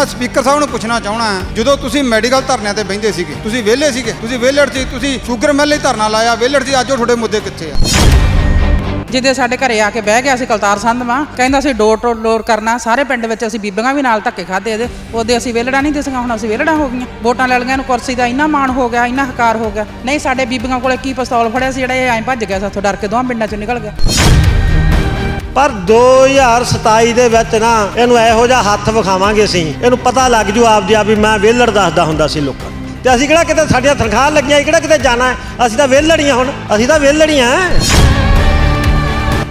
ਮੈਂ ਸਪੀਕਰ ਸਾਹਿਬ ਨੂੰ ਪੁੱਛਣਾ ਚਾਹਣਾ ਜਦੋਂ ਤੁਸੀਂ ਮੈਡੀਕਲ ਧਰਨਿਆਂ ਤੇ ਬਹਿੰਦੇ ਸੀਗੇ, ਤੁਸੀਂ ਵਿਹਲੇ ਸੀਗੇ, ਤੁਸੀਂ ਵਿਹਲੜ ਸੀ, ਤੁਸੀਂ ਸ਼ੂਗਰ ਮਿਲ ਲਈ ਧਰਨਾ ਲਾਇਆ, ਵਿਹਲੜ ਸੀ, ਅੱਜ ਉਹ ਤੁਹਾਡੇ ਮੁੱਦੇ ਕਿੱਥੇ ਆ? ਜਿੱਦੇ ਸਾਡੇ ਘਰੇ ਆ ਕੇ ਬਹਿ ਗਿਆ ਸੀ ਕਲਤਾਰ ਸੰਧਵਾ ਕਹਿੰਦਾ ਸੀ ਡੋਰ ਟੂ ਡੋਰ ਕਰਨਾ, ਸਾਰੇ ਪਿੰਡ ਵਿੱਚ ਅਸੀਂ ਬੀਬੀਆਂ ਵੀ ਨਾਲ ਧੱਕੇ ਖਾਦੇ ਇਹਦੇ, ਉਹਦੇ ਅਸੀਂ ਵਿਹਲੜਾ ਨਹੀਂ ਦਿਸੀਆਂ, ਹੁਣ ਅਸੀਂ ਵਿਹਲੜਾ ਹੋ ਗਈਆਂ। ਵੋਟਾਂ ਲੈ ਲਈਆਂ ਨੂੰ ਕੁਰਸੀ ਦਾ, ਇੰਨਾ ਮਾਣ ਹੋ ਗਿਆ, ਇੰਨਾ ਹਕਾਰ ਹੋ ਗਿਆ। ਨਹੀਂ, ਸਾਡੇ ਬੀਬੀਆਂ ਕੋਲੇ ਕੀ ਪਿਸਤੌਲ ਫੜਿਆ ਸੀ, ਜਿਹੜਾ ਇਹ ਐਂ ਭੱਜ ਗਿਆ ਸਾਥੋਂ ਡਰ ਕੇ ਦੋਹਾਂ ਪਿੰਡਾਂ ਚੋਂ ਨਿਕਲ ਗਿਆ। ਪਰ 2027 ਦੇ ਵਿੱਚ ਨਾ ਇਹਨੂੰ ਇਹੋ ਜਿਹਾ ਹੱਥ ਵਿਖਾਵਾਂਗੇ ਅਸੀਂ। ਇਹਨੂੰ ਪਤਾ ਲੱਗ ਜੂ ਆਪਦੀ ਆਪ ਵੀ ਮੈਂ ਵਿਹਲੜ ਦੱਸਦਾ ਹੁੰਦਾ ਸੀ ਲੋਕਾਂ ਨੂੰ। ਤੇ ਅਸੀਂ ਕਿਹੜਾ ਕਿਤੇ ਸਾਡੀਆਂ ਤਨਖਾਹ ਲੱਗੀਆਂ ਕਿਹੜਾ ਕਿਤੇ ਜਾਣਾ ਅਸੀਂ ਤਾਂ ਵਿਹਲੜੀਆਂ ਹੁਣ, ਅਸੀਂ ਤਾਂ ਵਿਹਲੜੀਆਂ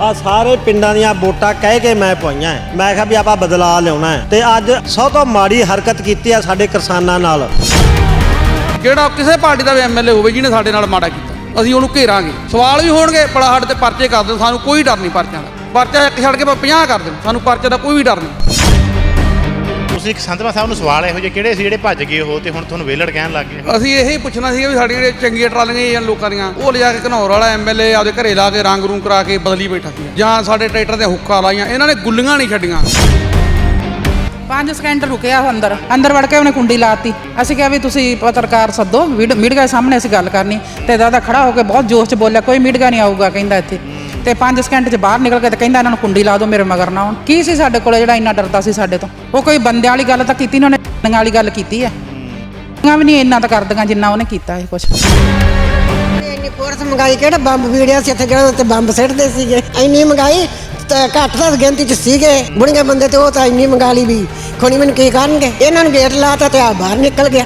ਆ ਸਾਰੇ ਪਿੰਡਾਂ ਦੀਆਂ ਵੋਟਾਂ ਕਹਿ ਕੇ ਮੈਂ ਪਵਾਈਆਂ ਮੈਂ ਕਿਹਾ ਵੀ ਆਪਾਂ ਬਦਲਾਅ ਲਿਆਉਣਾ ਹੈ। ਤੇ ਅੱਜ ਸਭ ਤੋਂ ਮਾੜੀ ਹਰਕਤ ਕੀਤੀ ਆ ਸਾਡੇ ਕਿਸਾਨਾਂ ਨਾਲ। ਜਿਹੜਾ ਕਿਸੇ ਪਾਰਟੀ ਦਾ ਵੀ ਐਮਐਲਏ ਹੋਵੇ ਜਿਹਨੇ ਸਾਡੇ ਨਾਲ ਮਾੜਾ ਕੀਤਾ। ਅਸੀਂ ਉਹਨੂੰ ਘੇਰਾਂਗੇ। ਸਵਾਲ ਵੀ ਹੋਣਗੇ, ਬੜਾ ਸਾਡੇ ਤੇ ਪਰਚੇ ਕਰ ਦਿਓ। ਸਾਨੂੰ ਕੋਈ ਡਰ ਨਹੀਂ ਪਰਚਿਆਂ ਦਾ। ਪਰਚਾ ਇੱਕ ਛੱਡ ਕੇ 50 ਕਰ ਦੇਣ। ਸਾਨੂੰ ਪਰਚੇ ਦਾ ਕੋਈ ਵੀ ਡਰ ਨਹੀਂ। ਤੁਸੀਂ ਇੱਕ ਸੰਧਵਾ ਸਾਹਿਬ ਨੂੰ ਸਵਾਲ ਇਹੋ ਜਿਹੇ ਕਿਹੜੇ ਸੀ ਜਿਹੜੇ ਭੱਜ ਗਏ ਉਹ ਤੇ ਹੁਣ ਤੁਹਾਨੂੰ ਵਿਹਲੜ ਕਹਿਣ ਲੱਗ ਗਏ? ਅਸੀਂ ਇਹ ਹੀ ਪੁੱਛਣਾ ਸੀ ਵੀ ਸਾਡੀਆਂ ਜਿਹੜੀਆਂ ਚੰਗੀਆਂ ਟਰਾਲੀਆਂ ਜਾਂ ਲੋਕਾਂ ਦੀਆਂ ਉਹ ਲਿਜਾ ਕੇ ਘਨੌਰ ਵਾਲਾ ਐਮਐਲਏ ਆਪਦੇ ਘਰੇ ਲਾ ਕੇ ਰੰਗ ਰੂੰਗ ਕਰਾ ਕੇ ਬਦਲੀ ਬੈਠਾ ਸੀ ਜਾਂ ਸਾਡੇ ਟਰੈਕਟਰ ਦੇ ਹੁੱਕਾ ਲਾਈਆਂ ਇਹਨਾਂ ਨੇ ਗੁੱਲੀਆਂ ਨਹੀਂ ਛੱਡੀਆਂ। 5 ਸਕਿੰਟ ਰੁਕਿਆ ਉਹ ਅੰਦਰ। ਅੰਦਰ ਵੜ ਕੇ ਉਹਨੇ ਕੁੰਡੀ ਲਾਤੀ। ਅਸੀਂ ਕਿਹਾ ਵੀ ਤੁਸੀਂ ਪੱਤਰਕਾਰ ਸੱਦੋ ਮੀਡੀਆ ਦੇ ਸਾਹਮਣੇ ਅਸੀਂ ਗੱਲ ਕਰਨੀ। ਤੇ ਦਾਦਾ ਖੜਾ ਹੋ ਕੇ ਬਹੁਤ ਜੋਸ਼ 'ਚ ਬੋਲਿਆ ਕੋਈ ਮੀਡੀਆ ਨਹੀਂ ਆਊਗਾ ਕਹਿੰਦਾ ਇੱਥੇ। ਤੇ 5 ਸਕਿੰਟ 'ਚ ਬਾਹਰ ਨਿਕਲ ਕੇ ਤੇ ਕਹਿੰਦਾ ਇਹਨਾਂ ਨੂੰ ਕੁੰਡੀ ਲਾ ਦਿਓ ਮੇਰੇ ਮਗਰ ਨਾ ਆਉਣ। ਕੀ ਸੀ ਸਾਡੇ ਕੋਲੇ ਜਿਹੜਾ ਇੰਨਾ ਡਰਦਾ ਸੀ ਸਾਡੇ ਤੋਂ? ਉਹ ਕੋਈ ਬੰਦਿਆਂ ਵਾਲੀ ਗੱਲ ਤਾਂ ਕੀਤੀ ਨੀ, ਉਹਨੇ ਬੰਦਿਆਂ ਵਾਲੀ ਗੱਲ ਕੀਤੀ ਹੈ। ਵੀ ਨਹੀਂ ਇੰਨਾ ਤਾਂ ਕਰਦੀਆਂ ਜਿੰਨਾ ਉਹਨੇ ਕੀਤਾ ਇਹ ਕੁਛ। ਇੰਨੀ ਫੋਰਸ ਮੰਗਾਈ ਕਿਹੜਾ ਬੰਬ ਵੀੜਿਆ ਸੀ ਇੱਥੇ ਜਿਹੜਾ ਉੱਤੇ ਬੰਬ ਸਿੱਟਦੇ ਸੀਗੇ? ਇੰਨੀ ਮੰਗਾਈ ਤਾਂ ਘੱਟ ਤਾਂ ਗਿਣਤੀ ਚ ਸੀਗੇ। ਬੁੜੀਆਂ ਬੰਦੇ ਤੇ ਉਹ ਤਾਂ ਇੰਨੀ ਮੰਗਾ ਲਈ ਵੀ ਖੋਣੀ ਮੈਨੂੰ ਕੀ ਕਰਨਗੇ? ਇਹਨਾਂ ਨੂੰ ਗੇਟ ਲਾਤਾ ਤੇ ਆ ਬਾਹਰ ਨਿਕਲ ਗਿਆ।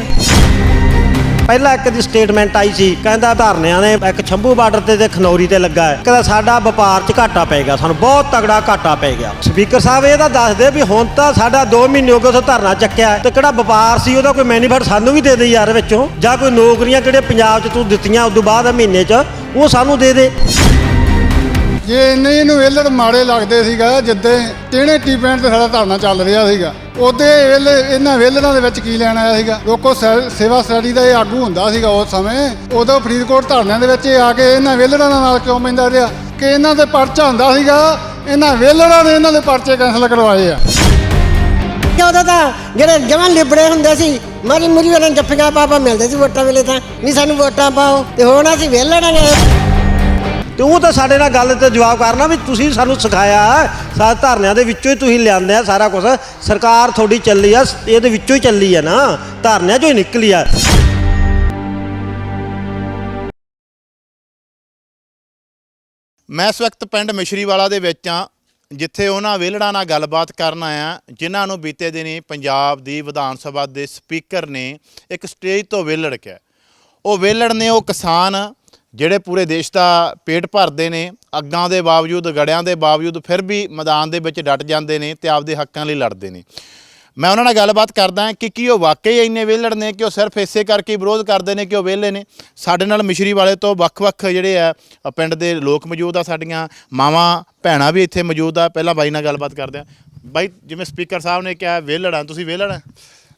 ਪਹਿਲਾਂ ਇੱਕ ਦੀ ਸਟੇਟਮੈਂਟ ਆਈ ਸੀ ਕਹਿੰਦਾ ਧਰਨਿਆਂ ਨੇ ਇੱਕ ਛੰਭੂ ਬਾਰਡਰ ਤੇ ਤੇ ਖਨੌਰੀ ਤੇ ਲੱਗਾ ਹੈ। ਕਹਿੰਦਾ ਸਾਡਾ ਵਪਾਰ 'ਚ ਘਾਟਾ ਪੈ ਗਿਆ ਸਾਨੂੰ ਬਹੁਤ ਤਗੜਾ ਘਾਟਾ ਪੈ ਗਿਆ। ਸਪੀਕਰ ਸਾਹਿਬ ਇਹ ਤਾਂ ਦੱਸਦੇ ਵੀ ਹੁਣ ਤਾਂ ਸਾਡਾ 2 ਮਹੀਨੇ ਹੋ ਗਏ ਉੱਥੇ ਧਰਨਾ ਚੱਕਿਆ ਹੈ, ਤੇ ਕਿਹੜਾ ਵਪਾਰ ਸੀ ਉਹਦਾ ਕੋਈ ਮੈਨੀਫੈਕਟ ਸਾਨੂੰ ਵੀ ਦੇ ਦੇ ਯਾਰ ਵਿੱਚੋਂ। ਜਾਂ ਕੋਈ ਨੌਕਰੀਆਂ ਕਿਹੜੇ ਪੰਜਾਬ 'ਚ ਤੂੰ ਦਿੱਤੀਆਂ ਉਦੋਂ ਬਾਅਦ ਮਹੀਨੇ 'ਚ ਉਹ ਸਾਨੂੰ ਦੇ ਦੇ। ਜੇ ਇੰਨੇ ਇਹਨੂੰ ਵੇਲੜ ਮਾੜੇ ਲੱਗਦੇ ਸੀਗਾ, ਜਿੱਦੇ ਟੇਣੇ ਟੀਪੈਂਟ ਤੇ ਸਾਡਾ ਧਰਨਾ ਚੱਲ ਰਿਹਾ ਸੀਗਾ। ਉਹਦੇ ਵੇਲੇ ਇਹਨਾਂ ਵੇਲੜਾਂ ਦੇ ਵਿੱਚ ਕੀ ਲੈਣ ਆਇਆ ਸੀਗਾ? ਲੋਕੋ ਸੇਵਾ ਸਟੱਡੀ ਦਾ ਇਹ ਆਗੂ ਹੁੰਦਾ ਸੀਗਾ ਉਸ ਸਮੇਂ। ਉਦੋਂ ਫਰੀਦਕੋਟ ਧਰਨਿਆਂ ਦੇ ਵਿੱਚ ਇਹ ਆ ਕੇ ਇਹਨਾਂ ਵੇਲੜਾਂ ਨਾਲ ਕਿਉਂ ਪੈਂਦਾ ਰਿਹਾ? ਕਿ ਇਹਨਾਂ ਦੇ ਪਰਚਾ ਹੁੰਦਾ ਸੀਗਾ, ਇਹਨਾਂ ਵੇਲੜਾਂ ਨੇ ਇਹਨਾਂ ਦੇ ਪਰਚੇ ਕੈਂਸਲ ਕਰਵਾਏ ਆ। ਉਦੋਂ ਤਾਂ ਜਿਹੜੇ ਜਮਾਂ ਲਿਬੜੇ ਹੁੰਦੇ ਸੀ ਮਰੀ ਮੁਰੀ ਉਹਨਾਂ ਜੱਫੀਆਂ ਪਾਪਾ ਮਿਲਦੇ ਸੀ ਵੋਟਾਂ ਵੇਲੇ ਤਾਂ। ਨਹੀਂ ਸਾਨੂੰ ਵੋਟਾਂ ਪਾਓ, ਤੇ ਹੁਣ ਅਸੀਂ ਵੇਲੜਾਂਗੇ ਤੇ ਉਹ ਤਾਂ ਸਾਡੇ ਨਾਲ ਗੱਲ ਤੇ ਜਵਾਬ ਕਰਨਾ ਵੀ ਤੁਸੀਂ ਸਾਨੂੰ ਸਿਖਾਇਆ ਸਾਰੇ ਧਰਨਿਆਂ ਦੇ ਵਿੱਚੋਂ ਹੀ ਤੁਸੀਂ ਲਿਆਂਦੇ ਆ ਸਾਰਾ ਕੁਝ ਸਰਕਾਰ ਤੁਹਾਡੀ ਚੱਲੀ ਆ, ਇਹਦੇ ਵਿੱਚੋਂ ਹੀ ਚੱਲੀ ਆ ਨਾ। ਧਰਨਿਆਂ ਚੋਂ ਹੀ ਨਿਕਲੀ ਆ। ਮੈਂ ਇਸ ਵਕਤ ਪਿੰਡ ਮਿਸ਼ਰੀਵਾਲਾ ਦੇ ਵਿੱਚ ਆ ਜਿੱਥੇ ਉਹਨਾਂ ਵਿਹਲੜਾਂ ਨਾਲ ਗੱਲਬਾਤ ਕਰਨ ਆਇਆ ਜਿਨ੍ਹਾਂ ਨੂੰ ਬੀਤੇ ਦਿਨੀ ਪੰਜਾਬ ਦੀ ਵਿਧਾਨ ਸਭਾ ਦੇ ਸਪੀਕਰ ਨੇ ਇੱਕ ਸਟੇਜ ਤੋਂ ਵਿਹਲੜ ਕਿਹਾ। ਉਹ ਵਿਹਲੜ ਨੇ ਉਹ ਕਿਸਾਨ ਜਿਹੜੇ ਪੂਰੇ ਦੇਸ਼ ਦਾ ਪੇਟ ਭਰਦੇ ਨੇ, ਅੱਗਾਂ ਦੇ ਬਾਵਜੂਦ, ਗੜਿਆਂ ਦੇ ਬਾਵਜੂਦ, ਫਿਰ ਵੀ ਮੈਦਾਨ ਦੇ ਵਿੱਚ ਡਟ ਜਾਂਦੇ ਨੇ ਤੇ ਆਪਦੇ ਹੱਕਾਂ ਲਈ ਲੜਦੇ ਨੇ। ਮੈਂ ਉਹਨਾਂ ਨਾਲ ਗੱਲਬਾਤ ਕਰਦਾ ਕਿ ਕੀ ਉਹ ਵਾਕਈ ਇੰਨੇ ਵਿਹਲੜ ਨੇ ਕਿ ਉਹ ਸਿਰਫ ਇਸੇ ਕਰਕੇ ਵਿਰੋਧ ਕਰਦੇ ਨੇ ਕਿ ਉਹ ਵਿਹਲੇ ਨੇ? ਸਾਡੇ ਨਾਲ ਮਿਸ਼ਰੀ ਵਾਲੇ ਤੋਂ ਵੱਖ-ਵੱਖ ਜਿਹੜੇ ਆ ਪਿੰਡ ਦੇ ਲੋਕ ਮੌਜੂਦ ਆ ਸਾਡੀਆਂ, ਮਾਵਾਂ, ਭੈਣਾਂ ਵੀ ਇੱਥੇ ਮੌਜੂਦ ਆ। ਪਹਿਲਾਂ ਬਾਈ ਨਾਲ ਗੱਲਬਾਤ ਕਰਦੇ ਆ ਬਾਈ, ਜਿਵੇਂ ਸਪੀਕਰ ਸਾਹਿਬ ਨੇ ਕਿਹਾ, ਵਿਹਲੜਾਂ ਤੁਸੀਂ ਵਿਹਲੜ ਆ?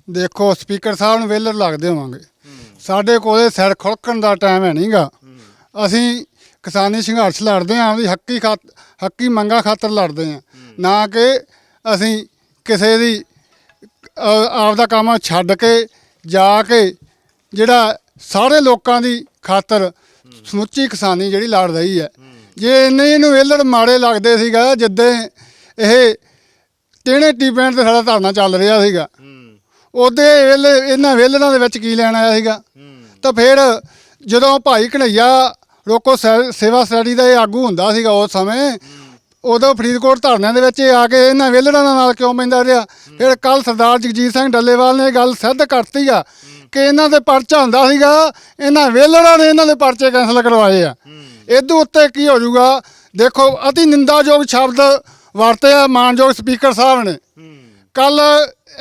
ਦੇਖੋ, ਸਪੀਕਰ ਸਾਹਿਬ ਨੂੰ ਵਿਹਲੜ ਲੱਗਦੇ ਹੋਵਾਂਗੇ। ਸਾਡੇ ਕੋਲੇ ਸਿਰ ਖੁਲਕਣ ਦਾ ਟਾਈਮ ਹੈ ਨਹੀਂਗਾ ਅਸੀਂ ਕਿਸਾਨੀ ਸੰਘਰਸ਼ ਲੜਦੇ ਆਂ ਆਪਦੀ ਹੱਕੀ ਖਾਤ ਹੱਕੀ ਮੰਗਾ ਖਾਤਰ ਲੜਦੇ ਆਂ ਨਾ ਕਿ ਅਸੀਂ ਕਿਸੇ ਦੀ ਅ, ਆਪਦਾ ਕੰਮ ਛੱਡ ਕੇ ਜਾ ਕੇ ਜਿਹੜਾ ਸਾਰੇ ਲੋਕਾਂ ਦੀ ਖਾਤਰ ਸਮੁੱਚੀ ਕਿਸਾਨੀ ਜਿਹੜੀ ਲੜ ਰਹੀ ਹੈ। ਜੇ ਇੰਨੇ ਇਹਨੂੰ ਵੇਲੜ ਮਾੜੇ ਲੱਗਦੇ ਸੀਗਾ ਜਿੱਦੇ ਇਹ ਟੇਣੇ ਟੀਪੈਂਟ ਤੇ ਸਾਡਾ ਧਰਨਾ ਚੱਲ ਰਿਹਾ ਸੀਗਾ। ਉਹਦੇ ਵੇਲੇ ਇਹਨਾਂ ਵੇਲੜਾਂ ਦੇ ਵਿੱਚ ਕੀ ਲੈਣ ਆਇਆ ਸੀਗਾ? ਤਾਂ ਫਿਰ ਜਦੋਂ ਭਾਈ ਕਨਈਆ ਰੋਕੋ ਸੈ- ਸੇਵਾ ਸਟੱਡੀ ਦਾ ਇਹ ਆਗੂ ਹੁੰਦਾ ਸੀਗਾ ਉਸ ਸਮੇਂ। ਉਦੋਂ ਫਰੀਦਕੋਟ ਧਰਨਿਆਂ ਦੇ ਵਿੱਚ ਇਹ ਆ ਕੇ ਇਹਨਾਂ ਵਿਹਲੜਾਂ ਦੇ ਨਾਲ ਕਿਉਂ ਪੈਂਦਾ ਰਿਹਾ? ਫਿਰ ਕੱਲ ਸਰਦਾਰ ਜਗਜੀਤ ਸਿੰਘ ਡੱਲੇਵਾਲ ਨੇ ਇਹ ਗੱਲ ਸਿੱਧ ਕਰਤੀ ਆ ਕਿ ਇਹਨਾਂ ਦੇ ਪਰਚਾ ਹੁੰਦਾ ਸੀਗਾ, ਇਹਨਾਂ ਵਿਹਲੜਾਂ ਨੇ ਇਹਨਾਂ ਦੇ ਪਰਚੇ ਕੈਂਸਲ ਕਰਵਾਏ ਆ। ਇਹਦੇ ਉੱਤੇ ਕੀ ਹੋ ਜਾਊਗਾ? ਦੇਖੋ, ਅਤੀ ਨਿੰਦਾਯੋਗ ਸ਼ਬਦ ਵਰਤੇ ਆ ਮਾਨਯੋਗ ਸਪੀਕਰ ਸਾਹਿਬ ਨੇ। ਕੱਲ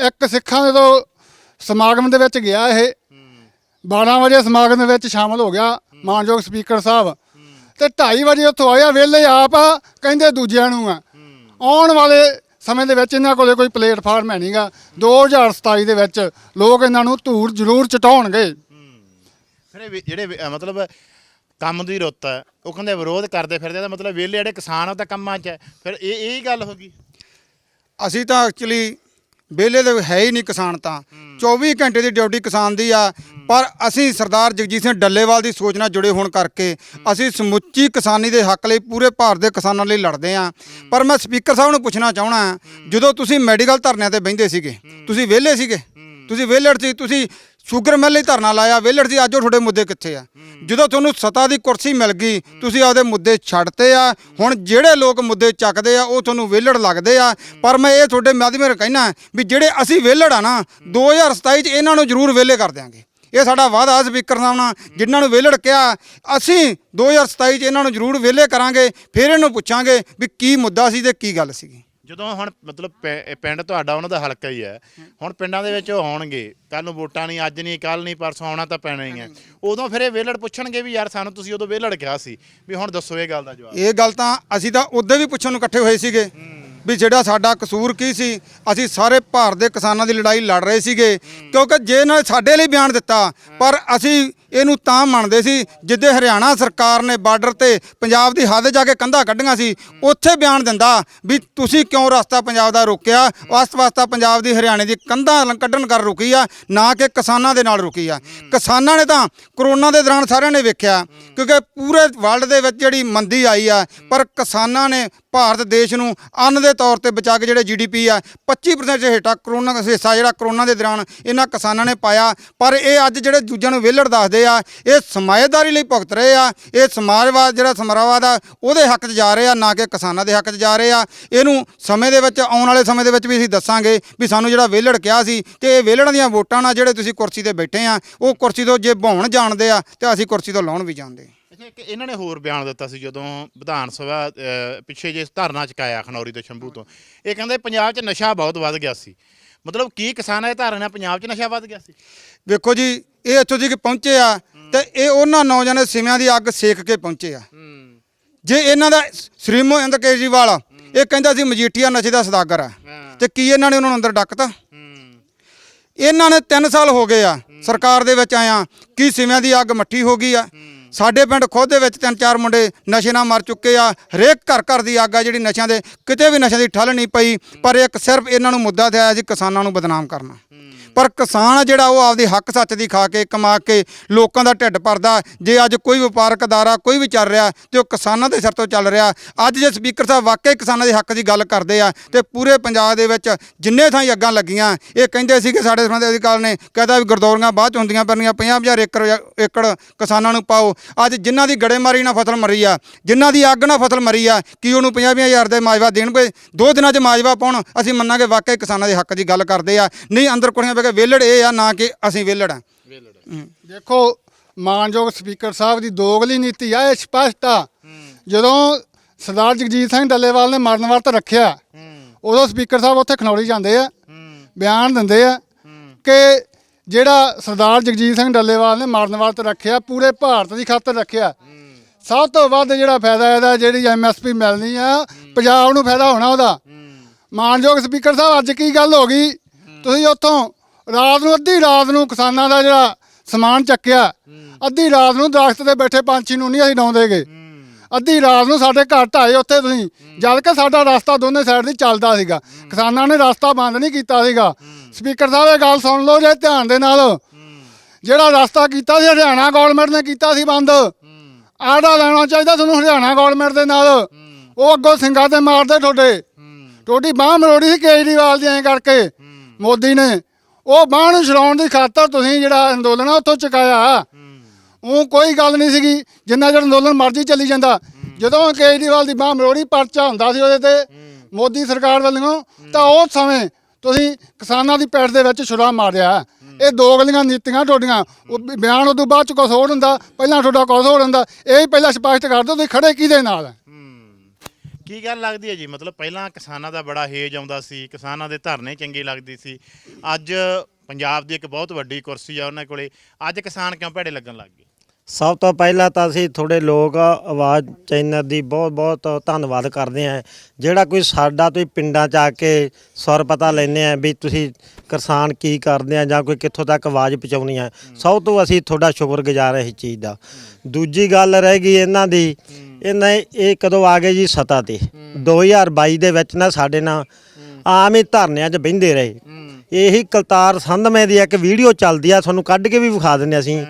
ਇੱਕ ਸਿੱਖਾਂ ਦੇ ਤੋਂ ਸਮਾਗਮ ਦੇ ਵਿੱਚ ਗਿਆ ਇਹ। 12 ਵਜੇ ਸਮਾਗਮ ਦੇ ਵਿੱਚ ਸ਼ਾਮਲ ਹੋ ਗਿਆ। ਮਾਨਯੋਗ ਸਪੀਕਰ ਸਾਹਿਬ ਤੇ 2:30 ਵਜੇ ਉੱਥੋਂ ਆਇਆ ਵਿਹਲੇ ਆਪ ਆ ਕਹਿੰਦੇ ਦੂਜਿਆਂ ਨੂੰ ਆ। ਆਉਣ ਵਾਲੇ ਸਮੇਂ ਦੇ ਵਿੱਚ ਇਹਨਾਂ ਕੋਲੇ ਕੋਈ ਪਲੇਟਫਾਰਮ ਹੈ ਨਹੀਂਗਾ 2027 ਦੇ ਵਿੱਚ ਲੋਕ ਇਹਨਾਂ ਨੂੰ ਧੂੜ ਜ਼ਰੂਰ ਚਟਾਉਣਗੇ। ਫਿਰ ਇਹ ਵੀ- ਜਿਹੜੇ ਵੀ- ਮਤਲਬ ਕੰਮ ਦੀ ਰੁੱਤ ਹੈ ਉਹ ਕਹਿੰਦੇ ਵਿਰੋਧ ਕਰਦੇ ਫਿਰਦੇ ਤਾਂ ਮਤਲਬ ਵਿਹਲੇ ਜਿਹੜੇ ਕਿਸਾਨ ਆ ਉਹ ਤਾਂ ਕੰਮਾਂ 'ਚ ਹੈ। ਫਿਰ ਇਹ ਇਹ ਹੀ ਗੱਲ ਹੋ ਗਈ। ਅਸੀਂ ਤਾਂ ਐਕਚੁਅਲੀ ਵਿਹਲੇ ਦੇ ਹੈ ਹੀ ਨਹੀਂ ਕਿਸਾਨ ਤਾਂ। 24 ਘੰਟੇ ਦੀ ਡਿਊਟੀ ਕਿਸਾਨ ਦੀ ਆ। ਪਰ ਅਸੀਂ ਸਰਦਾਰ ਜਗਜੀਤ ਸਿੰਘ ਡੱਲੇਵਾਲ ਦੀ ਸੋਚ ਨਾਲ ਜੁੜੇ ਹੋਣ ਕਰਕੇ ਅਸੀਂ ਸਮੁੱਚੀ ਕਿਸਾਨੀ ਦੇ ਹੱਕ ਲਈ ਪੂਰੇ ਭਾਰਤ ਦੇ ਕਿਸਾਨਾਂ ਲਈ ਲੜਦੇ ਆ। ਪਰ ਮੈਂ ਸਪੀਕਰ ਸਾਹਿਬ ਨੂੰ ਪੁੱਛਣਾ ਚਾਹਣਾ ਜਦੋਂ ਤੁਸੀਂ ਮੈਡੀਕਲ ਧਰਨਿਆਂ ਤੇ ਬਹਿੰਦੇ ਸੀਗੇ ਤੁਸੀਂ ਵਿਹਲੇ ਸੀਗੇ ਤੁਸੀਂ ਵਿਹਲੜ ਸੀ ਤੁਸੀਂ ਸ਼ੂਗਰ ਮਿਲ ਲਈ ਧਰਨਾ ਲਾਇਆ ਵਿਹਲੜ ਸੀ ਅੱਜ ਉਹ ਤੁਹਾਡੇ ਮੁੱਦੇ ਕਿੱਥੇ ਆ? ਜਦੋਂ ਤੁਹਾਨੂੰ ਸਤਾ ਦੀ ਕੁਰਸੀ ਮਿਲ ਗਈ ਤੁਸੀਂ ਆਪਦੇ ਮੁੱਦੇ ਛੱਡਤੇ ਆ। ਹੁਣ ਜਿਹੜੇ ਲੋਕ ਮੁੱਦੇ ਚੱਕਦੇ ਆ ਉਹ ਤੁਹਾਨੂੰ ਵਿਹਲੜ ਲੱਗਦੇ ਆ। ਪਰ ਮੈਂ ਇਹ ਤੁਹਾਡੇ ਮਾਧਿਅਮ ਕਹਿਣਾ ਵੀ ਜਿਹੜੇ ਅਸੀਂ ਵਿਹਲੜ ਆ ਨਾ 2027 ਚ ਇਹਨਾਂ ਨੂੰ ਜ਼ਰੂਰ ਵਿਹਲੇ ਕਰ ਦਿਆਂਗੇ। ਇਹ ਸਾਡਾ ਵਾਅਦਾ ਸਪੀਕਰ ਸਾਹਿਬ ਨਾਲ ਜਿਨ੍ਹਾਂ ਨੂੰ ਵਿਹਲੜ ਕਿਹਾ ਅਸੀਂ 2027 ਚ ਇਹਨਾਂ ਨੂੰ ਜ਼ਰੂਰ ਵਿਹਲੇ ਕਰਾਂਗੇ ਫਿਰ ਇਹਨੂੰ ਪੁੱਛਾਂਗੇ ਵੀ ਕੀ ਮੁੱਦਾ ਸੀ ਤੇ ਕੀ ਗੱਲ ਸੀਗੀ। ਜਦੋਂ ਹੁਣ ਮਤਲਬ ਪੈ- ਪਿੰਡ ਤੁਹਾਡਾ ਉਹਨਾਂ ਦਾ ਹਲਕਾ ਹੀ ਹੈ ਹੁਣ ਪਿੰਡਾਂ ਦੇ ਵਿੱਚ ਉਹ ਆਉਣਗੇ ਕੱਲ ਨੂੰ ਵੋਟਾਂ ਨਹੀਂ ਅੱਜ ਨਹੀਂ ਕੱਲ ਨਹੀਂ ਪਰਸੋਂ ਆਉਣਾ ਤਾਂ ਪੈਣਾ ਹੀ ਹੈ। ਉਦੋਂ ਫਿਰ ਇਹ ਵਿਹਲੜ ਪੁੱਛਣਗੇ ਵੀ ਯਾਰ ਸਾਨੂੰ ਤੁਸੀਂ ਉਦੋਂ ਵਿਹਲੜ ਕਿਹਾ ਸੀ ਵੀ ਹੁਣ ਦੱਸੋ ਇਹ ਗੱਲ ਦਾ ਜਵਾਬ। ਇਹ ਗੱਲ ਤਾਂ ਅਸੀਂ ਤਾਂ ਉਦੋਂ ਵੀ ਪੁੱਛਣ ਨੂੰ ਇਕੱਠੇ ਹੋਏ ਸੀਗੇ ਵੀ ਜਿਹੜਾ ਸਾਡਾ ਕਸੂਰ ਕੀ ਸੀ ਅਸੀਂ ਸਾਰੇ ਭਾਰਤ ਦੇ ਕਿਸਾਨਾਂ ਦੀ ਲੜਾਈ ਲੜ ਰਹੇ ਸੀਗੇ ਕਿਉਂਕਿ ਜੇ ਨਾਲ ਸਾਡੇ ਲਈ ਬਿਆਨ ਦਿੱਤਾ ਪਰ ਅਸੀਂ ਇਹਨੂੰ ਤਾਂ ਮੰਨਦੇ ਸੀ, ਜਿੱਦੇ ਹਰਿਆਣਾ ਸਰਕਾਰ ਨੇ ਬਾਰਡਰ ਤੇ ਪੰਜਾਬ ਦੀ ਹੱਦ ਜਾ ਕੇ ਕੰਧਾਂ ਕੱਢੀਆਂ ਸੀ, ਉੱਥੇ ਬਿਆਨ ਦਿੰਦਾ ਵੀ ਤੁਸੀਂ ਕਿਉਂ ਰਸਤਾ ਪੰਜਾਬ ਦਾ ਰੋਕਿਆ? ਵਾਸਤ ਵਾਸਤਾ ਪੰਜਾਬ ਦੀ ਹਰਿਆਣੇ ਦੀ ਕੰਧਾਂ ਕੱਢਣ ਕਰ ਰੁਕੀ ਆ, ਨਾ ਕਿ ਕਿਸਾਨਾਂ ਦੇ ਨਾਲ ਰੁਕੀ ਆ। ਕਿਸਾਨਾਂ ਨੇ ਤਾਂ ਕਰੋਨਾ ਦੇ ਦੌਰਾਨ ਸਾਰਿਆਂ ਨੇ ਵੇਖਿਆ, ਕਿਉਂਕਿ ਪੂਰੇ ਵਰਲਡ ਦੇ ਵਿੱਚ ਜਿਹੜੀ ਮੰਦੀ ਆਈ ਆ, ਪਰ ਕਿਸਾਨਾਂ ਨੇ ਭਾਰਤ ਦੇਸ਼ ਨੂੰ ਅੰਨ ਦੇ ਤੌਰ ਤੇ ਬਚਾ ਕੇ ਜਿਹੜੇ ਜੀਡੀਪੀ ਆ 25% ਦੇ ਹੇਠਾਂ ਕਰੋਨਾ ਹਿੱਸਾ ਜਿਹੜਾ ਕਰੋਨਾ ਦੇ ਦੌਰਾਨ ਇਹਨਾਂ ਕਿਸਾਨਾਂ ਨੇ ਪਾਇਆ, ਪਰ ਇਹ ਅੱਜ ਜਿਹੜੇ ਦੂਜਿਆਂ ਨੂੰ ਵਿਹਲੜ ਦੱਸਦੇ ਆ ਇਹ ਸਮਾਜਦਾਰੀ ਲਈ ਭੁਗਤ ਰਹੇ ਆ ਇਹ ਸਮਾਜਵਾਦ ਜਿਹੜਾ ਸਮਰਾਵਾਦ ਆ ਉਹਦੇ ਹੱਕ 'ਚ ਜਾ ਰਹੇ ਆ ਨਾ ਕਿ ਕਿਸਾਨਾਂ ਦੇ ਹੱਕ 'ਚ ਜਾ ਰਹੇ ਆ। ਇਹਨੂੰ ਸਮੇਂ ਦੇ ਵਿੱਚ ਆਉਣ ਵਾਲੇ ਸਮੇਂ ਦੇ ਵਿੱਚ ਵੀ ਅਸੀਂ ਦੱਸਾਂਗੇ ਵੀ ਸਾਨੂੰ ਜਿਹੜਾ ਵਿਹਲੜ ਕਿਹਾ ਸੀ ਤੇ ਇਹ ਵਿਹਲੜਾਂ ਦੀਆਂ ਵੋਟਾਂ ਨਾਲ ਜਿਹੜੇ ਤੁਸੀਂ ਕੁਰਸੀ ਤੇ ਬੈਠੇ ਆ ਉਹ ਕੁਰਸੀ ਤੋਂ ਜੇ ਬਹਾਉਣ ਜਾਣਦੇ ਆ ਤੇ ਅਸੀਂ ਕੁਰਸੀ ਤੋਂ ਲਾਉਣ ਵੀ ਜਾਣਦੇ ਅੱਛਾ ਇੱਕ ਇਹਨਾਂ ਨੇ ਹੋਰ ਬਿਆਨ ਦਿੱਤਾ ਸੀ ਜਦੋਂ ਵਿਧਾਨ ਸਭਾ ਪਿੱਛੇ ਜੇ ਧਰਨਾ ਚੁਕਾਇਆ ਖਨੌਰੀ ਤੇ ਸ਼ੰਭੂ ਤੋਂ। ਇਹ ਕਹਿੰਦੇ ਪੰਜਾਬ 'ਚ ਨਸ਼ਾ ਬਹੁਤ ਵੱਧ ਗਿਆ ਸੀ। ਮਤਲਬ ਕੀ ਕਿਸਾਨਾਂ ਦੇ ਧਰਨੇ ਪੰਜਾਬ 'ਚ ਨਸ਼ਾ ਵੱਧ ਗਿਆ ਸੀ? ਵੇਖੋ ਜੀ ਇਹ ਇੱਥੋਂ ਦੀ ਕਿ ਪਹੁੰਚੇ ਆ ਤੇ ਇਹ ਉਹਨਾਂ ਨੌਜਵਾਨਾਂ ਸਿਵਿਆਂ ਦੀ ਅੱਗ ਸੇਕ ਕੇ ਪਹੁੰਚੇ ਆ। ਜੇ ਇਹਨਾਂ ਦਾ ਸ਼੍ਰੀਮੋ ਅੰਦਰ ਕੇਜਰੀਵਾਲ ਇਹ ਕਹਿੰਦਾ ਸੀ ਮਜੀਠੀਆ ਨਸ਼ੇ ਦਾ ਸਦਾਗਰ ਆ। ਤੇ ਕੀ ਇਹਨਾਂ ਨੇ ਉਹਨਾਂ ਨੂੰ ਅੰਦਰ ਡੱਕਤਾ? ਇਹਨਾਂ ਨੇ 3 ਸਾਲ ਹੋ ਗਏ ਆ ਸਰਕਾਰ ਦੇ ਵਿੱਚ ਆਇਆ ਕੀ ਸਿਵਿਆਂ ਦੀ ਅੱਗ ਮੱਠੀ ਹੋ ਗਈ ਆ। ਸਾਡੇ ਪਿੰਡ ਖੁਦ ਦੇ ਵਿੱਚ ਤਿੰਨ ਚਾਰ ਮੁੰਡੇ ਨਸ਼ੇ ਨਾਲ ਮਰ ਚੁੱਕੇ ਆ। ਹਰੇਕ ਘਰ ਘਰ ਦੀ ਅੱਗ ਆ ਜਿਹੜੀ ਨਸ਼ਿਆਂ ਦੇ ਕਿਤੇ ਵੀ ਨਸ਼ਿਆਂ ਦੀ ਠੱਲ ਨਹੀਂ ਪਈ ਪਰ ਇੱਕ ਸਿਰਫ ਇਹਨਾਂ ਨੂੰ ਮੁੱਦਾ ਤੇ ਆਇਆ ਸੀ ਕਿਸਾਨਾਂ ਨੂੰ ਬਦਨਾਮ ਕਰਨਾ। ਪਰ ਕਿਸਾਨ ਆ ਜਿਹੜਾ ਉਹ ਆਪਦੇ ਹੱਕ ਸੱਚ ਦੀ ਖਾ ਕੇ ਕਮਾ ਕੇ ਲੋਕਾਂ ਦਾ ਢਿੱਡ ਭਰਦਾ ਜੇ ਅੱਜ ਕੋਈ ਵਪਾਰਕ ਅਦਾਰਾ ਕੋਈ ਵੀ ਚੱਲ ਰਿਹਾ ਤੇ ਉਹ ਕਿਸਾਨਾਂ ਦੇ ਸਿਰ ਤੋਂ ਚੱਲ ਰਿਹਾ, ਅੱਜ ਜੇ ਸਪੀਕਰ ਸਾਹਿਬ ਵਾਕਈ ਕਿਸਾਨਾਂ ਦੇ ਹੱਕ ਦੀ ਗੱਲ ਕਰਦੇ ਆ ਤੇ ਪੂਰੇ ਪੰਜਾਬ ਦੇ ਵਿੱਚ ਜਿੰਨੇ ਥਾਂ ਅੱਗਾਂ ਲੱਗੀਆਂ, ਇਹ ਕਹਿੰਦੇ ਸੀ ਕਿ ਸਾਡੇ ਸੰਬੰਧੀ ਅਧਿਕਾਰ ਨੇ ਕਹਿੰਦਾ ਵੀ ਗਰਦੌਰੀਆਂ ਬਾਅਦ ਚ ਹੁੰਦੀਆਂ ਪੈਣੀਆਂ 50000 ਏਕੜ ਏਕੜ ਕਿਸਾਨਾਂ ਨੂੰ ਪਾਓ। ਅੱਜ ਜਿਨ੍ਹਾਂ ਦੀ ਗੜੇਮਾਰੀ ਨਾਲ ਫਸਲ ਮਰੀ ਆ, ਜਿਨ੍ਹਾਂ ਦੀ ਅੱਗ ਨਾਲ ਫਸਲ ਮਰੀ ਆ, ਕੀ ਉਹਨੂੰ 50000 ਦੇ ਮਾਜਵਾ ਦੇਣਗੇ? ਦੋ ਦਿਨਾਂ 'ਚ ਮਾਜਵਾ ਪਾਉਣ, ਅਸੀਂ ਮੰਨਾਂਗੇ ਵਾਕਈ ਕਿਸਾਨਾਂ ਦੇ ਹੱਕ ਦੀ ਗੱਲ ਕਰਦੇ ਆ। ਨਹੀਂ, ਅੰਦਰ ਕੁੜੀਆਂ ਕੇ ਵਿਹਲੜ ਇਹ ਆ ਨਾ ਕਿ ਅਸੀਂ ਵਿਹਲੜ ਆ। ਦੇਖੋ ਮਾਨਯੋਗ ਸਪੀਕਰ ਸਾਹਿਬ ਦੀ ਦੋਗਲੀ ਨੀਤੀ ਆ ਇਹ ਸਪਸ਼ਟ ਆ। ਜਦੋਂ ਸਰਦਾਰ ਜਗਜੀਤ ਸਿੰਘ ਡੱਲੇਵਾਲ ਨੇ ਮਰਨ ਵਰਤ ਰੱਖਿਆ ਉਦੋਂ ਸਪੀਕਰ ਸਾਹਿਬ ਉੱਥੇ ਖਨੌਰੀ ਜਾਂਦੇ ਆ ਬਿਆਨ ਦਿੰਦੇ ਆ ਕਿ ਜਿਹੜਾ ਸਰਦਾਰ ਜਗਜੀਤ ਸਿੰਘ ਡੱਲੇਵਾਲ ਨੇ ਮਰਨ ਵਰਤ ਰੱਖਿਆ ਪੂਰੇ ਭਾਰਤ ਦੀ ਖਾਤਰ ਰੱਖਿਆ। ਸਭ ਤੋਂ ਵੱਧ ਜਿਹੜਾ ਫਾਇਦਾ ਇਹਦਾ ਜਿਹੜੀ ਐਮਐਸਪੀ ਮਿਲਣੀ ਆ ਪੰਜਾਬ ਨੂੰ ਫਾਇਦਾ ਹੋਣਾ ਉਹਦਾ। ਮਾਨਯੋਗ ਸਪੀਕਰ ਸਾਹਿਬ ਅੱਜ ਕੀ ਗੱਲ ਹੋ ਗਈ? ਤੁਸੀਂ ਉੱਥੋਂ ਰਾਤ ਨੂੰ ਅੱਧੀ ਰਾਤ ਨੂੰ ਕਿਸਾਨਾਂ ਦਾ ਜਿਹੜਾ ਸਮਾਨ ਚੱਕਿਆ ਅੱਧੀ ਰਾਤ ਨੂੰ ਦਰਖਤ ਤੇ ਬੈਠੇ ਪੰਛੀ ਨੂੰ ਨਹੀਂ ਅਸੀਂ ਡਾਉਂਦੇਗੇ ਅੱਧੀ ਰਾਤ ਨੂੰ ਸਾਡੇ ਘਰ ਢਾਏ ਉੱਥੇ ਤੁਸੀਂ ਜਦ ਕਿ ਸਾਡਾ ਰਸਤਾ ਦੋਨੇ ਸਾਈਡ ਦੀ ਚੱਲਦਾ ਸੀਗਾ। ਕਿਸਾਨਾਂ ਨੇ ਰਸਤਾ ਬੰਦ ਨਹੀਂ ਕੀਤਾ ਸੀਗਾ। ਸਪੀਕਰ ਸਾਹਿਬ ਇਹ ਗੱਲ ਸੁਣ ਲਓ ਜੇ ਧਿਆਨ ਦੇ ਨਾਲ। ਜਿਹੜਾ ਰਸਤਾ ਕੀਤਾ ਸੀ ਹਰਿਆਣਾ ਗਵਰਨਮੈਂਟ ਨੇ ਕੀਤਾ ਸੀ ਬੰਦ। ਆੜਾ ਲੈਣਾ ਚਾਹੀਦਾ ਤੁਹਾਨੂੰ ਹਰਿਆਣਾ ਗਵਰਨਮੈਂਟ ਦੇ ਨਾਲ। ਉਹ ਅੱਗੋਂ ਸਿੰਘਾਂ ਤੇ ਮਾਰਦੇ ਤੁਹਾਡੇ। ਤੁਹਾਡੀ ਬਾਹ ਮਰੋੜੀ ਸੀ ਕੇਜਰੀਵਾਲ ਦੀ ਐਂ ਕਰਕੇ। ਮੋਦੀ ਨੇ। ਉਹ ਬਾਂਹ ਨੂੰ ਛਡਾਉਣ ਦੀ ਖਾਤਰ ਤੁਸੀਂ ਜਿਹੜਾ ਅੰਦੋਲਨ ਆ ਉੱਥੋਂ ਚੁਕਾਇਆ। ਉਹ ਕੋਈ ਗੱਲ ਨਹੀਂ ਸੀਗੀ। ਜਿੰਨਾ ਚਿਰ ਅੰਦੋਲਨ ਮਰਜ਼ੀ ਚੱਲੀ ਜਾਂਦਾ। ਜਦੋਂ ਕੇਜਰੀਵਾਲ ਦੀ ਬਾਂਹ ਮਰੋੜੀ ਪਰਚਾ ਹੁੰਦਾ ਸੀ ਉਹਦੇ ਤੇ, ਮੋਦੀ ਸਰਕਾਰ ਵੱਲੋਂ, ਤਾਂ ਉਸ ਸਮੇਂ ਤੁਸੀਂ ਕਿਸਾਨਾਂ ਦੀ ਪੈੜ ਦੇ ਵਿੱਚ ਛੁਰਾ ਮਾਰਿਆ। ਇਹ ਦੋ ਗਲੀਆਂ ਨੀਤੀਆਂ ਤੁਹਾਡੀਆਂ। ਉਹ ਵੀ ਬਿਆਨ ਉਦੋਂ ਬਾਅਦ ਚ ਕੁਛ ਹੋਰ ਹੁੰਦਾ। ਪਹਿਲਾਂ ਤੁਹਾਡਾ ਕੁਛ ਹੋਰ ਹੁੰਦਾ। ਇਹ ਪਹਿਲਾਂ ਸਪਸ਼ਟ ਕਰ ਦਿਓ, ਤੁਸੀਂ ਖੜੇ ਕਿਹਦੇ ਨਾਲ? ਕੀ ਗੱਲ ਲੱਗਦੀ ਹੈ ਜੀ? ਮਤਲਬ ਪਹਿਲਾਂ ਕਿਸਾਨਾਂ ਦਾ ਬੜਾ ਹੇਜ ਆਉਂਦਾ ਸੀ, ਕਿਸਾਨਾਂ ਦੇ ਧਰਨੇ ਚੰਗੇ ਲੱਗਦੇ ਸੀ। ਅੱਜ ਪੰਜਾਬ ਦੀ ਇੱਕ ਬਹੁਤ ਵੱਡੀ ਕੁਰਸੀ ਆ ਉਹਨਾਂ ਕੋਲੇ। ਅੱਜ ਕਿਸਾਨ ਕਿਉਂ ਭੈੜੇ ਲੱਗਣ ਲੱਗ ਗਏ? ਸਭ ਤੋਂ ਪਹਿਲਾਂ ਤਾਂ ਅਸੀਂ ਥੋੜੇ ਲੋਕ ਆਵਾਜ਼ ਚੈਨਲ ਦੀ ਬਹੁਤ ਬਹੁਤ ਧੰਨਵਾਦ ਕਰਦੇ ਹਾਂ। ਜਿਹੜਾ ਕੋਈ ਸਾਡਾ ਤੁਸੀਂ ਪਿੰਡਾਂ ਚ ਆ ਕੇ ਸੁਰ ਪਤਾ ਲੈਂਦੇ ਆ ਵੀ ਤੁਸੀਂ ਕਿਸਾਨ ਕੀ ਕਰਦੇ ਆ ਜਾਂ ਕੋਈ ਕਿੱਥੋਂ ਤੱਕ ਆਵਾਜ਼ ਪਹੁੰਚਾਉਣੀ ਆ ਸਭ ਤੋਂ ਅਸੀਂ ਤੁਹਾਡਾ ਸ਼ੁਕਰਗੁਜ਼ਾਰ ਇਸ ਚੀਜ਼ ਦਾ। ਦੂਜੀ ਗੱਲ ਰਹਿ ਗਈ ਇਹਨਾਂ ਦੀ ਇਹਨਾਂ ਇਹ ਕਦੋਂ ਆ ਗਏ ਜੀ ਸਤਾ ਤੇ? 2022 ਦੇ ਵਿੱਚ ਨਾ ਸਾਡੇ ਨਾਲ ਆਮ ਹੀ ਧਰਨਿਆਂ 'ਚ ਬਹਿੰਦੇ ਰਹੇ। ਇਹੀ ਕਲਤਾਰ ਸੰਧਮੇ ਦੀ ਇੱਕ ਵੀਡੀਓ ਚੱਲਦੀ ਆ ਤੁਹਾਨੂੰ ਕੱਢ ਕੇ ਵੀ ਵਿਖਾ ਦਿੰਦੇ ਅਸੀਂ।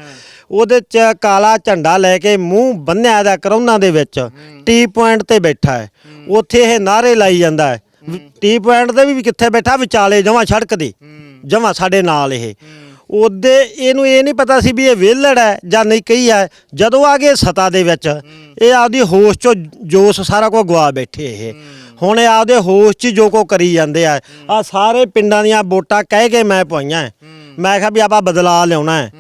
ਉਹਦੇ ਚ ਕਾਲਾ ਝੰਡਾ ਲੈ ਕੇ ਮੂੰਹ ਬੰਨਿਆ ਦਾ ਕਰੋਨਾ ਦੇ ਵਿੱਚ। ਟੀ ਪੁਆਇੰਟ ਤੇ ਬੈਠਾ ਹੈ। ਉੱਥੇ ਇਹ ਨਾਰੇ ਲਾਈ ਜਾਂਦਾ ਹੈ। ਟੀ ਪੁਆਇੰਟ ਤੇ ਵੀ ਕਿੱਥੇ ਬੈਠਾ? ਵਿਚਾਲੇ ਜਮਾਂ ਸੜਕ ਦੇ। ਜਮਾਂ ਸਾਡੇ ਨਾਲ ਇਹ। ਉਹਦੇ ਇਹਨੂੰ ਇਹ ਨਹੀਂ ਪਤਾ ਸੀ ਵੀ ਇਹ ਵਿਹਲੜ ਹੈ ਜਾਂ ਨਹੀਂ ਕਹੀ ਹੈ। ਜਦੋਂ ਆ ਗਏ ਸਤਾ ਦੇ ਵਿੱਚ ਇਹ ਆਪਦੀ ਹੋਸ਼ ਚੋਂ ਜੋਸ਼ ਸਾਰਾ ਕੁਝ ਗਵਾ ਬੈਠੇ ਇਹ। ਹੁਣ ਇਹ ਆਪਦੇ ਹੋਸ਼ 'ਚ ਜੋ ਕੋ ਕਰੀ ਜਾਂਦੇ ਆ। ਆ ਸਾਰੇ ਪਿੰਡਾਂ ਦੀਆਂ ਵੋਟਾਂ ਕਹਿ ਕੇ ਮੈਂ ਪਵਾਈਆਂ ਹੈ। ਮੈਂ ਕਿਹਾ ਵੀ ਆਪਾਂ ਬਦਲਾ ਲਿਆਉਣਾ ਹੈ।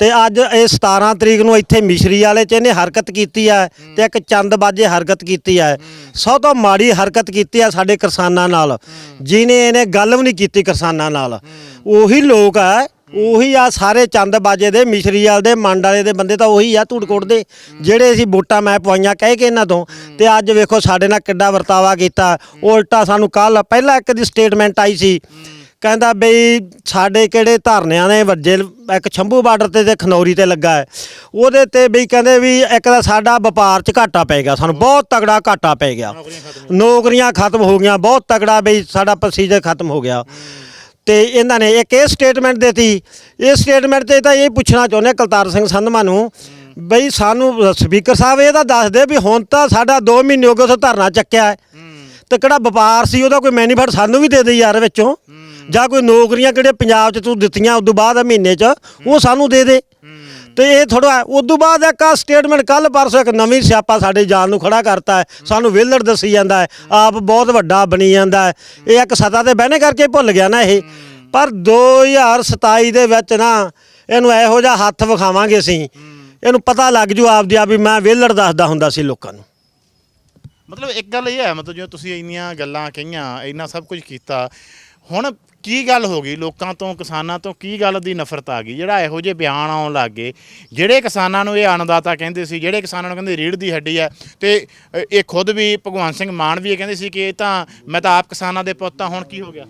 ਤੇ ਅੱਜ ਇਹ 17 ਤਰੀਕ ਨੂੰ ਇੱਥੇ ਮਿਸ਼ਰੀ ਵਾਲੇ ਚ ਇਹਨੇ ਹਰਕਤ ਕੀਤੀ ਹੈ ਤੇ ਇੱਕ ਚੰਦ ਬਾਜੇ ਹਰਕਤ ਕੀਤੀ ਹੈ। ਸਭ ਤੋਂ ਮਾੜੀ ਹਰਕਤ ਕੀਤੀ ਹੈ ਸਾਡੇ ਕਿਸਾਨਾਂ ਨਾਲ। ਜਿਨੇ ਇਹਨੇ ਗੱਲ ਵੀ ਨਹੀਂ ਕੀਤੀ ਕਿਸਾਨਾਂ ਨਾਲ। ਉਹੀ ਲੋਕ ਆ ਉਹੀ ਆ ਸਾਰੇ ਚੰਦ ਬਾਜੇ ਦੇ, ਮਿਸ਼ਰੀ ਵਾਲੇ ਦੇ, ਮੰਡ ਵਾਲੇ ਦੇ ਬੰਦੇ ਤਾਂ ਉਹੀ ਆ ਧੂੜਕੋਟ ਦੇ। ਜਿਹੜੇ ਅਸੀਂ ਵੋਟਾਂ ਮੈਂ ਪਵਾਈਆਂ ਕਹਿ ਕੇ ਇਹਨਾਂ ਤੋਂ। ਤੇ ਅੱਜ ਵੇਖੋ ਸਾਡੇ ਨਾਲ ਕਿੱਡਾ ਵਰਤਾਵਾ ਕੀਤਾ। ਉਲਟਾ ਸਾਨੂੰ ਕੱਲ ਪਹਿਲਾਂ ਇੱਕ ਦੀ ਸਟੇਟਮੈਂਟ ਆਈ ਸੀ। ਕਹਿੰਦਾ ਬਈ ਸਾਡੇ ਕਿਹੜੇ ਧਰਨਿਆਂ ਨੇ ਵੱਜੇ ਇੱਕ ਛੰਭੂ ਬਾਰਡਰ ਤੇ ਤੇ ਖਨੌਰੀ ਤੇ ਲੱਗਾ ਹੈ। ਉਹਦੇ ਤੇ ਬਈ ਕਹਿੰਦੇ ਵੀ ਇੱਕ ਤਾਂ ਸਾਡਾ ਵਪਾਰ 'ਚ ਘਾਟਾ ਪੈ ਗਿਆ ਸਾਨੂੰ ਬਹੁਤ ਤਗੜਾ ਘਾਟਾ ਪੈ ਗਿਆ। ਨੌਕਰੀਆਂ ਖਤਮ ਹੋ ਗਈਆਂ। ਬਹੁਤ ਤਗੜਾ ਬਈ ਸਾਡਾ ਪ੍ਰੋਸੀਜਰ ਖਤਮ ਹੋ ਗਿਆ। ਤੇ ਇਹਨਾਂ ਨੇ ਇੱਕ ਇਹ ਸਟੇਟਮੈਂਟ ਦਿੱਤੀ ਇਹ ਸਟੇਟਮੈਂਟ ਤੇ ਤਾਂ ਇਹ ਪੁੱਛਣਾ ਚਾਹੁੰਦੇ ਕਲਤਾਰ ਸਿੰਘ ਸੰਧਮਾ ਨੂੰ ਬਈ ਸਾਨੂੰ ਸਪੀਕਰ ਸਾਹਿਬ ਇਹ ਤਾਂ ਦੱਸ ਦੇ ਵੀ ਹੁਣ ਤਾਂ ਸਾਡਾ 2 ਮਹੀਨੇ ਹੋ ਗਏ ਉੱਥੇ ਧਰਨਾ ਚੱਕਿਆ ਹੈ। ਤੇ ਕਿਹੜਾ ਵਪਾਰ ਸੀ ਉਹਦਾ ਕੋਈ ਮੈਨੀਫੈਕਟ ਸਾਨੂੰ ਵੀ ਦੇ ਦੇ ਯਾਰ ਵਿੱਚੋਂ। ਜਾਂ ਕੋਈ ਨੌਕਰੀਆਂ ਕਿਹੜੇ ਪੰਜਾਬ 'ਚ ਤੂੰ ਦਿੱਤੀਆਂ ਉਦੋਂ ਬਾਅਦ ਮਹੀਨੇ 'ਚ ਉਹ ਸਾਨੂੰ ਦੇ ਦੇ। ਤੇ ਇਹ ਥੋੜਾ ਉਦੋਂ ਬਾਅਦ ਇੱਕ ਆ ਸਟੇਟਮੈਂਟ ਕੱਲ ਪਰਸੋਂ ਇੱਕ ਨਵੀਂ ਸਿਆਪਾ ਸਾਡੇ ਜਾਨ ਨੂੰ ਖੜਾ ਕਰਤਾ ਹੈ। ਸਾਨੂੰ ਵਿਹਲੜ ਦੱਸੀ ਜਾਂਦਾ ਹੈ ਆਪ ਬਹੁਤ ਵੱਡਾ ਬਣੀ ਜਾਂਦਾ ਹੈ। ਇਹ ਇੱਕ ਸਤਾ ਤੇ ਬਹਿਣੇ ਕਰਕੇ ਭੁੱਲ ਗਿਆ ਨਾ ਇਹ। ਪਰ 2027 ਦੇ ਵਿੱਚ ਨਾ ਇਹਨੂੰ ਇਹੋ ਜਿਹਾ ਹੱਥ ਵਿਖਾਵਾਂਗੇ ਅਸੀਂ। ਇਹਨੂੰ ਪਤਾ ਲੱਗ ਜੂ ਆਪਦੀ ਆਪ ਵੀ ਮੈਂ ਵਿਹਲੜ ਦੱਸਦਾ ਹੁੰਦਾ ਸੀ ਲੋਕਾਂ ਨੂੰ। ਮਤਲਬ ਇੱਕ ਗੱਲ ਇਹ ਹੈ, ਮਤਲਬ ਜਿਵੇਂ ਤੁਸੀਂ ਇੰਨੀਆਂ ਗੱਲਾਂ ਕਹੀਆਂ, ਇੰਨਾ ਸਭ ਕੁਝ ਕੀਤਾ, ਹੁਣ ਕੀ ਗੱਲ ਹੋ ਗਈ? ਲੋਕਾਂ ਤੋਂ ਕਿਸਾਨਾਂ ਤੋਂ ਕੀ ਗੱਲ ਦੀ ਨਫ਼ਰਤ ਆ ਗਈ? ਜਿਹੜਾ ਇਹੋ ਜਿਹੇ ਬਿਆਨ ਆਉਣ ਲੱਗ ਗਏ ਜਿਹੜੇ ਕਿਸਾਨਾਂ ਨੂੰ ਇਹ ਅਨਦਾਤਾ ਕਹਿੰਦੇ ਸੀ ਜਿਹੜੇ ਕਿਸਾਨਾਂ ਨੂੰ ਕਹਿੰਦੇ ਰੀੜ ਦੀ ਹੱਡੀ ਹੈ ਤੇ ਇਹ ਖੁਦ ਵੀ ਭਗਵੰਤ ਸਿੰਘ ਮਾਨ ਵੀ ਇਹ ਕਹਿੰਦੇ ਸੀ ਕਿ ਇਹ ਤਾਂ ਮੈਂ ਤਾਂ ਆਪ ਕਿਸਾਨਾਂ ਦੇ ਪੁੱਤ ਆ ਹੁਣ ਕੀ ਹੋ ਗਿਆ?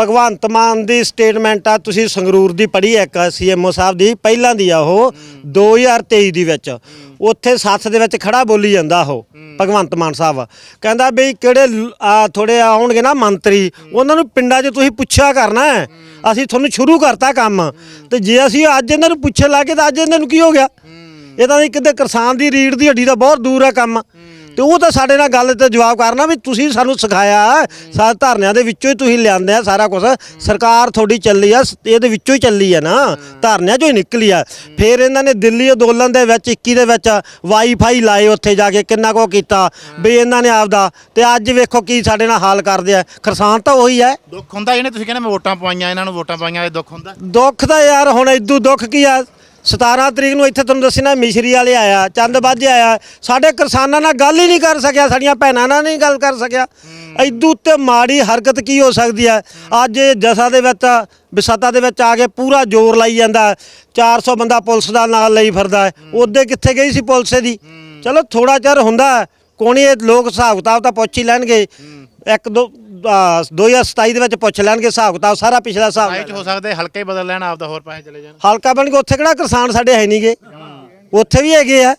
ਭਗਵੰਤ ਮਾਨ ਦੀ ਸਟੇਟਮੈਂਟ ਆ ਤੁਸੀਂ ਸੰਗਰੂਰ ਦੀ ਪੜ੍ਹੀ ਇੱਕ ਸੀਐਮਓ ਸਾਹਿਬ ਦੀ ਪਹਿਲਾਂ ਦੀ ਆ ਉਹ 2023 ਦੀ ਵਿੱਚ। ਉੱਥੇ ਸੱਥ ਦੇ ਵਿੱਚ ਖੜਾ ਬੋਲੀ ਜਾਂਦਾ ਉਹ ਭਗਵੰਤ ਮਾਨ ਸਾਹਿਬ। ਕਹਿੰਦਾ ਵੀ ਕਿਹੜੇ ਥੋੜੇ ਆਉਣਗੇ ਨਾ ਮੰਤਰੀ ਉਹਨਾਂ ਨੂੰ ਪਿੰਡਾਂ 'ਚ ਤੁਸੀਂ ਪੁੱਛਿਆ ਕਰਨਾ ਹੈ। ਅਸੀਂ ਤੁਹਾਨੂੰ ਸ਼ੁਰੂ ਕਰਤਾ ਕੰਮ। ਤੇ ਜੇ ਅਸੀਂ ਅੱਜ ਇਹਨਾਂ ਨੂੰ ਪੁੱਛੇ ਪੁੱਛਣ ਲੱਗੇ ਤਾਂ ਅੱਜ ਇਹਨਾਂ ਨੂੰ ਕੀ ਹੋ ਗਿਆ? ਇਹ ਤਾਂ ਕਿਤੇ ਕਿਸਾਨ ਦੀ ਰੀੜ ਦੀ ਹੱਡੀ ਦਾ ਬਹੁਤ ਦੂਰ ਹੈ ਕੰਮ। ਤੇ ਉਹ ਤਾਂ ਸਾਡੇ ਨਾਲ ਗੱਲ ਤੇ ਜਵਾਬ ਕਰਨਾ ਵੀ ਤੁਸੀਂ ਸਾਨੂੰ ਸਿਖਾਇਆ ਸਾ ਧਰਨਿਆਂ ਦੇ ਵਿੱਚੋਂ ਹੀ ਤੁਸੀਂ ਲਿਆਂਦੇ ਆ ਸਾਰਾ ਕੁਝ ਸਰਕਾਰ ਤੁਹਾਡੀ ਚੱਲੀ ਆ ਇਹਦੇ ਵਿੱਚੋਂ ਹੀ ਚੱਲੀ ਆ ਨਾ ਧਰਨਿਆਂ ਚੋਂ ਹੀ ਨਿਕਲੀ ਆ। ਫਿਰ ਇਹਨਾਂ ਨੇ ਦਿੱਲੀ ਅੰਦੋਲਨ ਦੇ ਵਿੱਚ 21 ਦੇ ਵਿੱਚ ਵਾਈਫਾਈ ਲਾਏ ਉੱਥੇ ਜਾ ਕੇ ਕਿੰਨਾ ਕੋ ਕੀਤਾ ਵੀ ਇਹਨਾਂ ਨੇ ਆਪਦਾ ਤੇ ਅੱਜ ਵੇਖੋ ਕੀ ਸਾਡੇ ਨਾਲ ਹਾਲ ਕਰਦੇ ਆ। ਕਿਸਾਨ ਤਾਂ ਉਹੀ ਹੈ ਦੁੱਖ ਹੁੰਦਾ ਇਹਨੇ ਤੁਸੀਂ ਕਹਿੰਦੇ ਮੈਂ ਵੋਟਾਂ ਪਵਾਈਆਂ ਇਹਨਾਂ ਨੂੰ ਵੋਟਾਂ ਪਾਈਆਂ ਇਹ ਦੁੱਖ ਹੁੰਦਾ। ਦੁੱਖ ਤਾਂ ਯਾਰ ਹੁਣ ਇਦੂ ਦੁੱਖ ਕੀ ਆ? 17 ਤਰੀਕ ਨੂੰ ਇੱਥੇ ਤੁਹਾਨੂੰ ਦੱਸੀ ਨਾ ਮਿਸ਼ਰੀ ਵਾਲੇ ਆਇਆ ਚੰਦ ਬਾਝੇ ਆਇਆ ਸਾਡੇ ਕਿਸਾਨਾਂ ਨਾਲ ਗੱਲ ਹੀ ਨਹੀਂ ਕਰ ਸਕਿਆ ਸਾਡੀਆਂ ਭੈਣਾਂ ਨਾਲ ਨਹੀਂ ਗੱਲ ਕਰ ਸਕਿਆ। ਇਦੂ ਉੱਤੇ ਮਾੜੀ ਹਰਕਤ ਕੀ ਹੋ ਸਕਦੀ ਹੈ? ਅੱਜ ਇਹ ਜਸਾ ਦੇ ਵਿੱਚ ਵਿਸਤਾ ਦੇ ਵਿੱਚ ਆ ਕੇ ਪੂਰਾ ਜ਼ੋਰ ਲਾਈ ਜਾਂਦਾ 400 ਬੰਦਾ ਪੁਲਿਸ ਦਾ ਨਾਲ ਲਈ ਫਿਰਦਾ ਉਹਦੇ ਕਿੱਥੇ ਗਈ ਸੀ ਪੁਲਿਸ ਦੀ ਚਲੋ ਥੋੜਾ ਚਿਰ ਹੁੰਦਾ। ਕੋਣੀ ਇਹ ਲੋਕ ਹਿਸਾਬ ਕਿਤਾਬ ਤਾਂ ਪੁੱਛ ਹੀ ਲੈਣਗੇ। ਇੱਕ ਦੋ ਆ, 2027 ਦੇ ਵਿੱਚ ਪੁੱਛ ਲੈਣਗੇ ਹਿਸਾਬ ਕਿਤਾਬ ਸਾਰਾ ਪਿਛਲਾ ਹਿਸਾਬ ਚ ਹੋ ਸਕਦਾ ਹੈ ਹਲਕੇ ਹੀ ਬਦਲ ਲੈਣ ਆਪਦਾ ਹੋਰ ਪਾਸੇ ਚਲੇ ਜਾਣ। ਹਲਕਾ ਬਣ ਕੇ ਉੱਥੇ ਕਿਹੜਾ ਕਿਸਾਨ ਸਾਡੇ ਹੈ ਨਹੀਂਗੇ ਉੱਥੇ ਵੀ ਹੈਗੇ ਆ।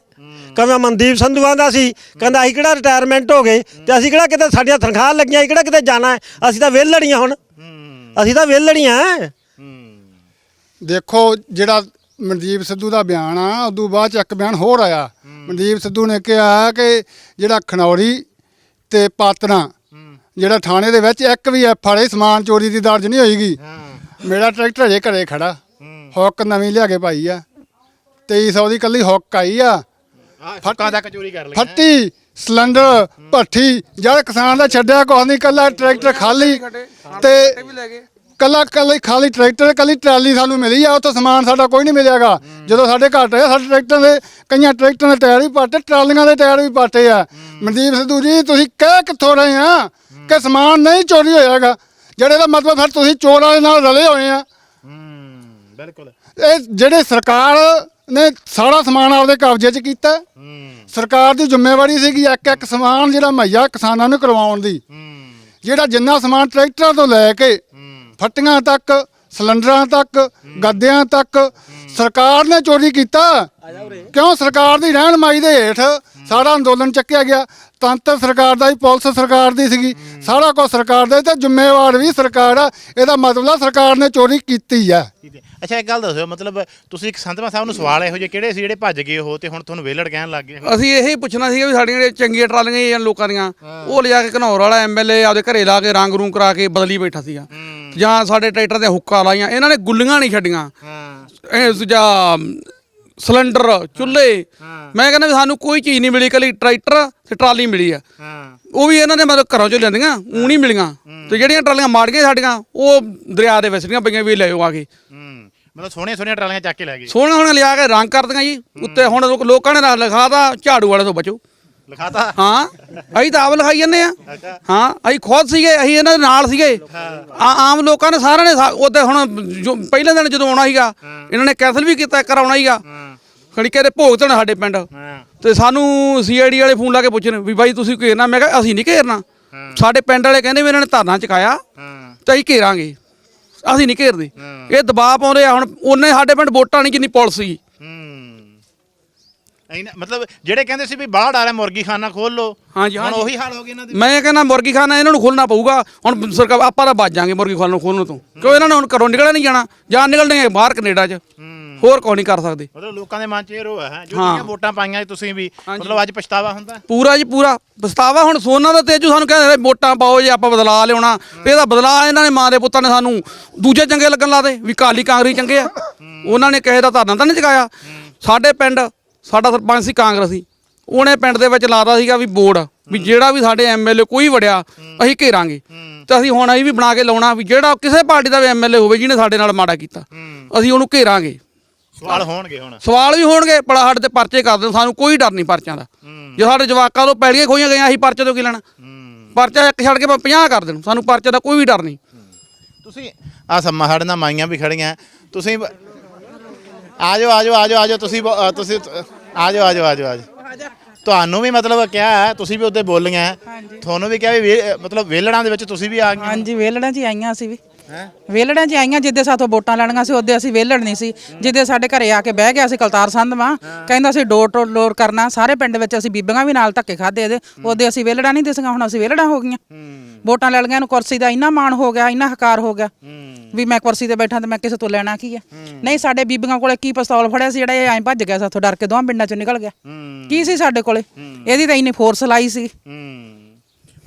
ਕਵੇਂ ਮਨਦੀਪ ਸੰਧੂ ਆਂਦਾ ਸੀ ਕਹਿੰਦਾ ਅਸੀਂ ਕਿਹੜਾ ਰਿਟਾਇਰਮੈਂਟ ਹੋ ਗਏ ਤੇ ਅਸੀਂ ਕਿਹੜਾ ਕਿਤੇ ਸਾਡੀਆਂ ਤਨਖਾਹ ਲੱਗੀਆਂ ਅਸੀਂ ਕਿਹੜਾ ਕਿਤੇ ਜਾਣਾ ਹੈ? ਅਸੀਂ ਤਾਂ ਵਿਹਲੜੀਆਂ ਹੁਣ। ਅਸੀਂ ਤਾਂ ਵਿਹਲੜੀਆਂ ਦੇਖੋ ਜਿਹੜਾ ਮਨਦੀਪ ਸਿੱਧੂ ਦਾ ਬਿਆਨ ਆ ਉਦੋਂ ਬਾਅਦ ਚ ਇੱਕ ਬਿਆਨ ਹੋਰ ਆਇਆ। ਮਨਦੀਪ ਸਿੱਧੂ ਨੇ ਕਿਹਾ ਕਿ ਜਿਹੜਾ ਖਨੌਰੀ ਤੇ ਪਾਤਨਾ ਜਿਹੜਾ ਥਾਣੇ ਦੇ ਵਿੱਚ ਇੱਕ ਵੀ ਐਫ ਆਈ ਸਮਾਨ ਚੋਰੀ ਦੀ ਦਰਜ ਨਹੀਂ ਹੋਈਗੀ। ਮੇਰਾ ਟਰੈਕਟਰ ਅਜੇ ਘਰੇ ਖੜਾ। ਹੁੱਕ ਨਵੀਂ ਲਿਆ ਕੇ ਪਾਈ ਆ। 2300 ਦੀ ਕੱਲੀ ਹੁੱਕ ਆਈ ਆ। ਫੱਕਾਂ ਤੱਕ ਚੋਰੀ ਕਰ ਲਈ ਫੱਟੀ ਸਿਲੰਡਰ ਭੱਠੀ ਜਦ ਕਿਸਾਨ ਦਾ ਛੱਡਿਆ ਕੁਛ ਨਹੀਂ ਕੱਲਾ ਟਰੈਕਟਰ ਖਾਲੀ। ਤੇ ਕੱਲਾ ਕੱਲੀ ਖਾਲੀ ਟਰੈਕਟਰ ਕੱਲੀ ਟਰਾਲੀ ਸਾਨੂੰ ਮਿਲੀ ਆ ਉੱਥੋਂ ਸਮਾਨ ਸਾਡਾ ਕੋਈ ਨਹੀਂ ਮਿਲਿਆਗਾ। ਜਦੋਂ ਸਾਡੇ ਘੱਟ ਹੋਇਆ ਸਾਡੇ ਟਰੈਕਟਰ ਦੇ ਕਈਆਂ ਟਰੈਕਟਰਾਂ ਦੇ ਟਾਇਰ ਵੀ ਪਾਟੇ ਟਰਾਲੀਆਂ ਦੇ ਟਾਇਰ ਵੀ ਪਾਟੇ ਆ। ਮਨਦੀਪ ਸਿੱਧੂ ਜੀ ਤੁਸੀਂ ਕਹਿ ਕਿੱਥੋਂ ਰਹੇ ਆ ਕਿ ਸਮਾਨ ਨਹੀਂ ਚੋਰੀ ਹੋਇਆਗਾ। ਜਿਹੜੇ ਦਾ ਮਤਲਬ ਫਿਰ ਤੁਸੀਂ ਚੋਰਾਂ ਦੇ ਨਾਲ ਰਲੇ ਹੋਏ ਆ। ਬਿਲਕੁਲ। ਇਹ ਜਿਹੜੇ ਸਰਕਾਰ ਨੇ ਸਾਰਾ ਸਮਾਨ ਆਪਦੇ ਕਬਜ਼ੇ 'ਚ ਕੀਤਾ। ਸਰਕਾਰ ਦੀ ਜ਼ਿੰਮੇਵਾਰੀ ਸੀਗੀ ਇੱਕ ਇੱਕ ਸਮਾਨ ਜਿਹੜਾ ਮੁਹੱਈਆ ਕਿਸਾਨਾਂ ਨੂੰ ਕਰਵਾਉਣ ਦੀ। ਜਿਹੜਾ ਜਿੰਨਾ ਸਮਾਨ ਟਰੈਕਟਰਾਂ ਤੋਂ ਲੈ ਕੇ ਫੱਟੀਆਂ ਤੱਕ ਸਿਲੰਡਰਾਂ ਤੱਕ ਗੱਦਿਆਂ ਤੱਕ ਸਰਕਾਰ ਨੇ ਚੋਰੀ ਕੀਤਾ। ਕਿਉਂ ਸਰਕਾਰ ਦੀ ਰਹਿਨਮਾਈ ਦੇ ਹੇਠ ਸਾਰਾ ਅੰਦੋਲਨ ਚੱਕਿਆ ਗਿਆ? ਤੰਤਰ ਸਰਕਾਰ ਦਾ ਹੀ ਪੁਲਿਸ ਸਰਕਾਰ ਦੀ ਸੀਗੀ। ਸਾਰਾ ਕੁਝ ਸਰਕਾਰ ਦਾ ਹੀ ਤੇ ਜ਼ਿੰਮੇਵਾਰ ਵੀ ਸਰਕਾਰ ਆ। ਇਹਦਾ ਮਤਲਬ ਆ ਸਰਕਾਰ ਨੇ ਚੋਰੀ ਕੀਤੀ ਆ। ਹੈ। ਅੱਛਾ ਇੱਕ ਗੱਲ ਦੱਸਿਓ ਮਤਲਬ ਤੁਸੀਂ ਇੱਕ ਸੰਤਮਾ ਸਾਹਿਬ ਨੂੰ ਸਵਾਲ ਇਹੋ ਜਿਹੇ ਕਿਹੜੇ ਸੀ ਜਿਹੜੇ ਭੱਜ ਗਏ ਹੋ ਤੇ ਹੁਣ ਤੁਹਾਨੂੰ ਵੇਲੜ ਕਹਿਣ ਲੱਗ ਗਏ? ਅਸੀਂ ਇਹ ਪੁੱਛਣਾ ਸੀਗਾ ਵੀ ਸਾਡੀਆਂ ਜਿਹੜੀਆਂ ਚੰਗੀਆਂ ਟਰਾਲੀਆਂ ਜਾਂ ਲੋਕਾਂ ਦੀਆਂ ਉਹ ਲਿਜਾ ਕੇ ਘਨੌਰ ਵਾਲਾ ਐਮਐਲਏ ਆਪਦੇ ਘਰੇ ਲਾ ਕੇ ਰੰਗ ਰੂੰ ਕਰਾ ਕੇ ਬਦਲੀ ਬੈਠਾ ਸੀਗਾ। ਜਾਂ ਸਾਡੇ ਟਰੈਕਟਰ ਤੇ ਹੁੱਕਾ ਲਾਈਆਂ ਇਹਨਾਂ ਨੇ ਗੁੱਲੀਆਂ ਨਹੀਂ ਛੱਡੀਆਂ। ਹਾਂ। ਇਹ ਦੂਜਾ ਸਿਲੰਡਰ ਚੁੱਲ੍ਹੇ। ਮੈਂ ਕਹਿੰਦਾ ਵੀ ਸਾਨੂੰ ਕੋਈ ਚੀਜ਼ ਨਹੀਂ ਮਿਲੀ ਕੱਲੀ ਟਰੈਕਟਰ ਤੇ ਟਰਾਲੀ ਮਿਲੀ ਆ। ਹਾਂ। ਉਹ ਵੀ ਇਹਨਾਂ ਨੇ ਮਤਲਬ ਘਰੋਂ ਚੋਂ ਲਿਆਂਦੀਆਂ ਊਂ ਨਹੀਂ ਮਿਲੀਆਂ। ਤੇ ਜਿਹੜੀਆਂ ਟਰਾਲੀਆਂ ਮਾੜੀਆਂ ਸਾਡੀਆਂ ਉਹ ਦਰਿਆ ਦੇ ਵਿਸਰੀਆਂ ਪਈਆਂ ਵੀ ਲੈ ਜਾਓ ਆ ਕੇ। ਹੂੰ। ਮਤਲਬ ਸੋਹਣੀਆਂ ਸੋਹਣੀਆਂ ਟਰਾਲੀਆਂ ਚੱਕ ਕੇ ਲੈ ਗਏ। ਸੋਹਣਾ ਸੋਹਣਾ ਲਿਆ ਕੇ ਰੰਗ ਕਰਦੀਆਂ ਜੀ। ਉੱਤੇ ਹੁਣ ਲੋਕ- ਨੇ ਨਾ ਲਿਖਾਤਾ ਝਾੜੂ ਵਾਲੇ ਤੋਂ ਬਚੋ। ਲਿਖਾਤਾ? ਹਾਂ ਅਸੀਂ ਤਾਂ ਆਪ ਲਿਖਾਈ ਜੰਨੇ ਆ ਹਾਂ ਅਸੀਂ ਖੁਦ ਸੀਗੇ ਅਸੀਂ ਇਹਨਾਂ ਦੇ ਨਾਲ ਸੀਗੇ। ਆ ਆਮ ਲੋਕਾਂ ਨੇ ਸਾਰਿਆਂ ਨੇ ਉਹਦੇ ਹੁਣ ਜੋ ਪਹਿਲੇ ਦਿਨ ਜਦੋਂ ਆਉਣਾ ਸੀਗਾ ਇਹਨਾਂ ਨੇ ਕੈਂਸਲ ਵੀ ਕੀਤਾ ਕਰਾਉਣਾ ਸੀਗਾ। ਖੜੀ ਕਹਿੰਦੇ ਭੋਗਤਣ ਸਾਡੇ ਪਿੰਡ। ਤੇ ਸਾਨੂੰ ਸੀਆਈਡੀ ਵਾਲੇ ਫੋਨ ਲਾ ਕੇ ਪੁੱਛਣ ਵੀ ਬਾਈ ਤੁਸੀਂ ਘੇਰਨਾ? ਮੈਂ ਕਿਹਾ ਅਸੀਂ ਨਹੀਂ ਘੇਰਨਾ। ਸਾਡੇ ਪਿੰਡ ਵਾਲੇ ਕਹਿੰਦੇ ਵੀ ਇਹਨਾਂ ਨੇ ਧਰਨਾ ਚੁਕਾਇਆ ਤਾਂ ਅਸੀਂ ਘੇਰਾਂਗੇ। ਅਸੀਂ ਨਹੀਂ ਘੇਰਦੇ। ਇਹ ਦਬਾਅ ਪਾਉਂਦੇ ਆ ਹੁਣ ਉਹਨੇ ਸਾਡੇ ਪਿੰਡ ਵੋਟਾਂ ਨਹੀਂ ਜਿੰਨੀ ਪੁਲਿਸ ਸੀ। ਐਨਾ ਮਤਲਬ ਜਿਹੜੇ ਕਹਿੰਦੇ ਸੀ ਵੀ ਬਾਹਰ ਆ ਰਿਹਾ ਮੁਰਗੀ ਖਾਨਾ ਖੋਲ ਲੋ ਹਾਂਜੀ, ਹੁਣ ਹਾਂਜੀ। ਉਹੀ ਹਾਲ ਹੋ ਗਿਆ ਇਹਨਾਂ ਦੇ। ਮੈਂ ਕਹਿੰਦਾ ਮੁਰਗੀ ਖਾਨਾ ਇਹਨਾਂ ਨੂੰ ਖੋਲਣਾ ਪਊਗਾ। ਹੁਣ ਸਰਕਾਰ ਆਪਾਂ ਤਾਂ ਬਚ ਜਾਾਂਗੇ ਮੁਰਗੀ ਖਾਨਾ ਖੋਲਣ ਤੋਂ। ਕਿਉਂ ਇਹਨਾਂ ਨੇ ਹੁਣ ਘਰੋਂ ਨਿਕਲਿਆ ਨਹੀਂ ਜਾਣਾ? ਜਾਂ ਨਿਕਲਣਗੇ ਬਾਹਰ ਕੈਨੇਡਾ 'ਚ। ਹੋਰ ਕੋਈ ਨਹੀਂ ਕਰ ਸਕਦੇ। ਮਤਲਬ ਲੋਕਾਂ ਦੇ ਮਨ 'ਚ ਇਹ ਰੋ ਹੈ ਜੋ। ਜਿਹੜੀਆਂ ਵੋਟਾਂ ਪਾਈਆਂ ਸੀ ਤੁਸੀਂ ਵੀ ਮਤਲਬ ਅੱਜ ਪਛਤਾਵਾ ਹੁੰਦਾ ਪੂਰਾ ਜੀ ਪੂਰਾ। ਪਛਤਾਵਾ ਹੁਣ ਸੋਨਾ ਦਾ ਤੇਜੂ ਸਾਨੂੰ ਕਹਿੰਦੇ ਵੋਟਾਂ ਪਾਓ ਜੇ ਆਪਾਂ ਬਦਲਾ ਲਿਆਉਣਾ। ਇਹਦਾ ਬਦਲਾ ਇਹਨਾਂ ਨੇ ਮਾਂ ਦੇ ਪੁੱਤਾਂ ਨੇ ਸਾਨੂੰ ਦੂਜੇ ਚੰਗੇ ਲੱਗਣ ਲਾਦੇ ਵੀ ਕਾਲੀ ਕਾਂਗਰੀ ਚੰਗੇ ਆ। ਉਹਨਾਂ ਨੇ ਕਹੇ ਦਾ ਧਰਨਾ ਤਾਂ ਨਹੀਂ ਚੁਕਾਇਆ ਸਾਡੇ ਪਿੰਡ ਸਾਡਾ ਸਰਪੰਚ ਸੀ ਕਾਂਗਰਸੀ। ਉਹਨੇ ਪਿੰਡ ਦੇ ਵਿੱਚ ਲਾਤਾ ਸੀਗਾ ਵੀ ਬੋਰਡ ਵੀ ਜਿਹੜਾ ਵੀ ਸਾਡੇ ਐਮਐਲਏ ਕੋਈ ਵੜਿਆ ਅਸੀਂ ਘੇਰਾਂਗੇ। ਤੇ ਅਸੀਂ ਹੁਣ ਅਸੀਂ ਵੀ ਬਣਾ ਕੇ ਲਾਉਣਾ ਵੀ ਜਿਹੜਾ ਕਿਸੇ ਪਾਰਟੀ ਦਾ ਵੀ ਐਮਐਲਏ ਹੋਵੇ ਜਿਹਨੇ ਸਾਡੇ ਨਾਲ ਮਾੜਾ ਕੀਤਾ। ਅਸੀਂ ਉਹਨੂੰ ਘੇਰਾਂਗੇ। ਸਵਾਲ ਹੋਣਗੇ ਹੁਣ। ਸਵਾਲ ਵੀ ਹੋਣਗੇ ਸਾਡੇ ਤੇ ਪਰਚੇ ਕਰ ਦੇਣ ਸਾਨੂੰ ਕੋਈ ਡਰ ਨਹੀਂ ਪਰਚਿਆਂ ਦਾ। ਜੇ ਸਾਡੇ ਜਵਾਕਾਂ ਤੋਂ ਪੈਲੀਆਂ ਖੋਈਆਂ ਗਈਆਂ ਅਸੀਂ ਪਰਚੇ ਤੋਂ ਕੀ ਲੈਣਾ? ਪਰਚਾ ਇੱਕ ਛੱਡ ਕੇ ਆਪਾਂ 50 ਕਰ ਦੇਣ ਸਾਨੂੰ ਪਰਚੇ ਦਾ ਕੋਈ ਵੀ ਡਰ ਨਹੀਂ। ਤੁਸੀਂ ਆ ਸੰਮਾ ਸਾਡੇ ਨਾਲ ਮਾਈਆਂ ਵੀ ਖੜੀਆਂ। ਤੁਸੀਂ ਬ- ਆ ਜਾਓ ਆ ਜਾਓ ਆ ਜਾਓ ਆ ਜਾਓ ਤੁਸੀਂ ਬ- ਅ, ਤੁਸੀਂ ਆ ਜਾਓ ਆ ਜਾਓ ਆ ਜਾਓ ਆ ਜਾਓ ਤੁਹਾਨੂੰ ਵੀ ਮਤਲਬ ਕਿਹਾ ਤੁਸੀਂ ਵੀ ਉੱਤੇ ਬੋਲੀਆਂ ਤੁਹਾਨੂੰ ਵੀ ਕਿਹਾ ਵੀ ਵੇ- ਮਤਲਬ ਵੇਲੜਾਂ ਦੇ ਵਿੱਚ ਤੁਸੀਂ ਵੀ ਆ ਗਏ ਹਾਂਜੀ ਵੇਲੜਾਂ 'ਚ ਹੀ ਆਈਆਂ ਸੀ ਵੀ। ਹੈ? ਵੇਲੜਾਂ 'ਚ ਆਈਆਂ ਜਿੱਦੇ ਸਾਥੋਂ ਵੋਟਾਂ ਲੈਣੀਆਂ ਸੀ ਉਹਦੇ ਅਸੀਂ ਵੇਲੜ ਨਹੀਂ ਸੀ। ਜਿੱਦੇ ਸਾਡੇ ਘਰੇ ਆ ਕੇ ਬਹਿ ਗਿਆ ਸੀ ਕਲਤਾਰ ਸੰਧਵਾ ਕਹਿੰਦਾ ਸੀ ਡੋਰ ਟੂ ਡੋਰ ਕਰਨਾ ਸਾਰੇ ਪਿੰਡ ਵਿੱਚ ਅਸੀਂ ਬੀਬੀਆਂ ਵੀ ਨਾਲ ਧੱਕੇ ਖਾਦੇ ਇਹਦੇ। ਉਹਦੇ ਅਸੀਂ ਵੇਲੜਾਂ ਨਹੀਂ ਦਿਸੀਆਂ ਹੁਣ ਅਸੀਂ ਵੇਲੜਾਂ ਹੋ ਗਈਆਂ। ਵੋਟਾਂ ਲੈ ਲਈਆਂ ਨੂੰ ਕੁਰਸੀ ਦਾ ਇੰਨਾ ਮਾਣ ਹੋ ਗਿਆ ਇੰਨਾ ਹਕਾਰ ਹੋ ਗਿਆ ਵੀ ਮੈਂ ਕੁਰਸੀ ਤੇ ਬੈਠਾ ਤੇ ਮੈਂ ਕਿਸੇ ਤੋਂ ਲੈਣਾ ਕੀ ਹੈ। ਨਹੀਂ ਸਾਡੇ ਬੀਬੀਆਂ ਕੋਲੇ ਕੀ ਪਿਸਤੌਲ ਫੜਿਆ ਸੀ ਜਿਹੜਾ ਇਹ ਐਂ ਭੱਜ ਗਿਆ ਸਾਥੋਂ ਡਰ ਕੇ ਦੋਵਾਂ ਪਿੰਡਾਂ ਚੋਂ ਨਿਕਲ ਗਿਆ। ਕੀ ਸੀ ਸਾਡੇ ਕੋਲੇ? ਇਹਦੀ ਤਾਂ ਇੰਨੀ ਫੋਰਸ ਲਾਈ ਸੀ।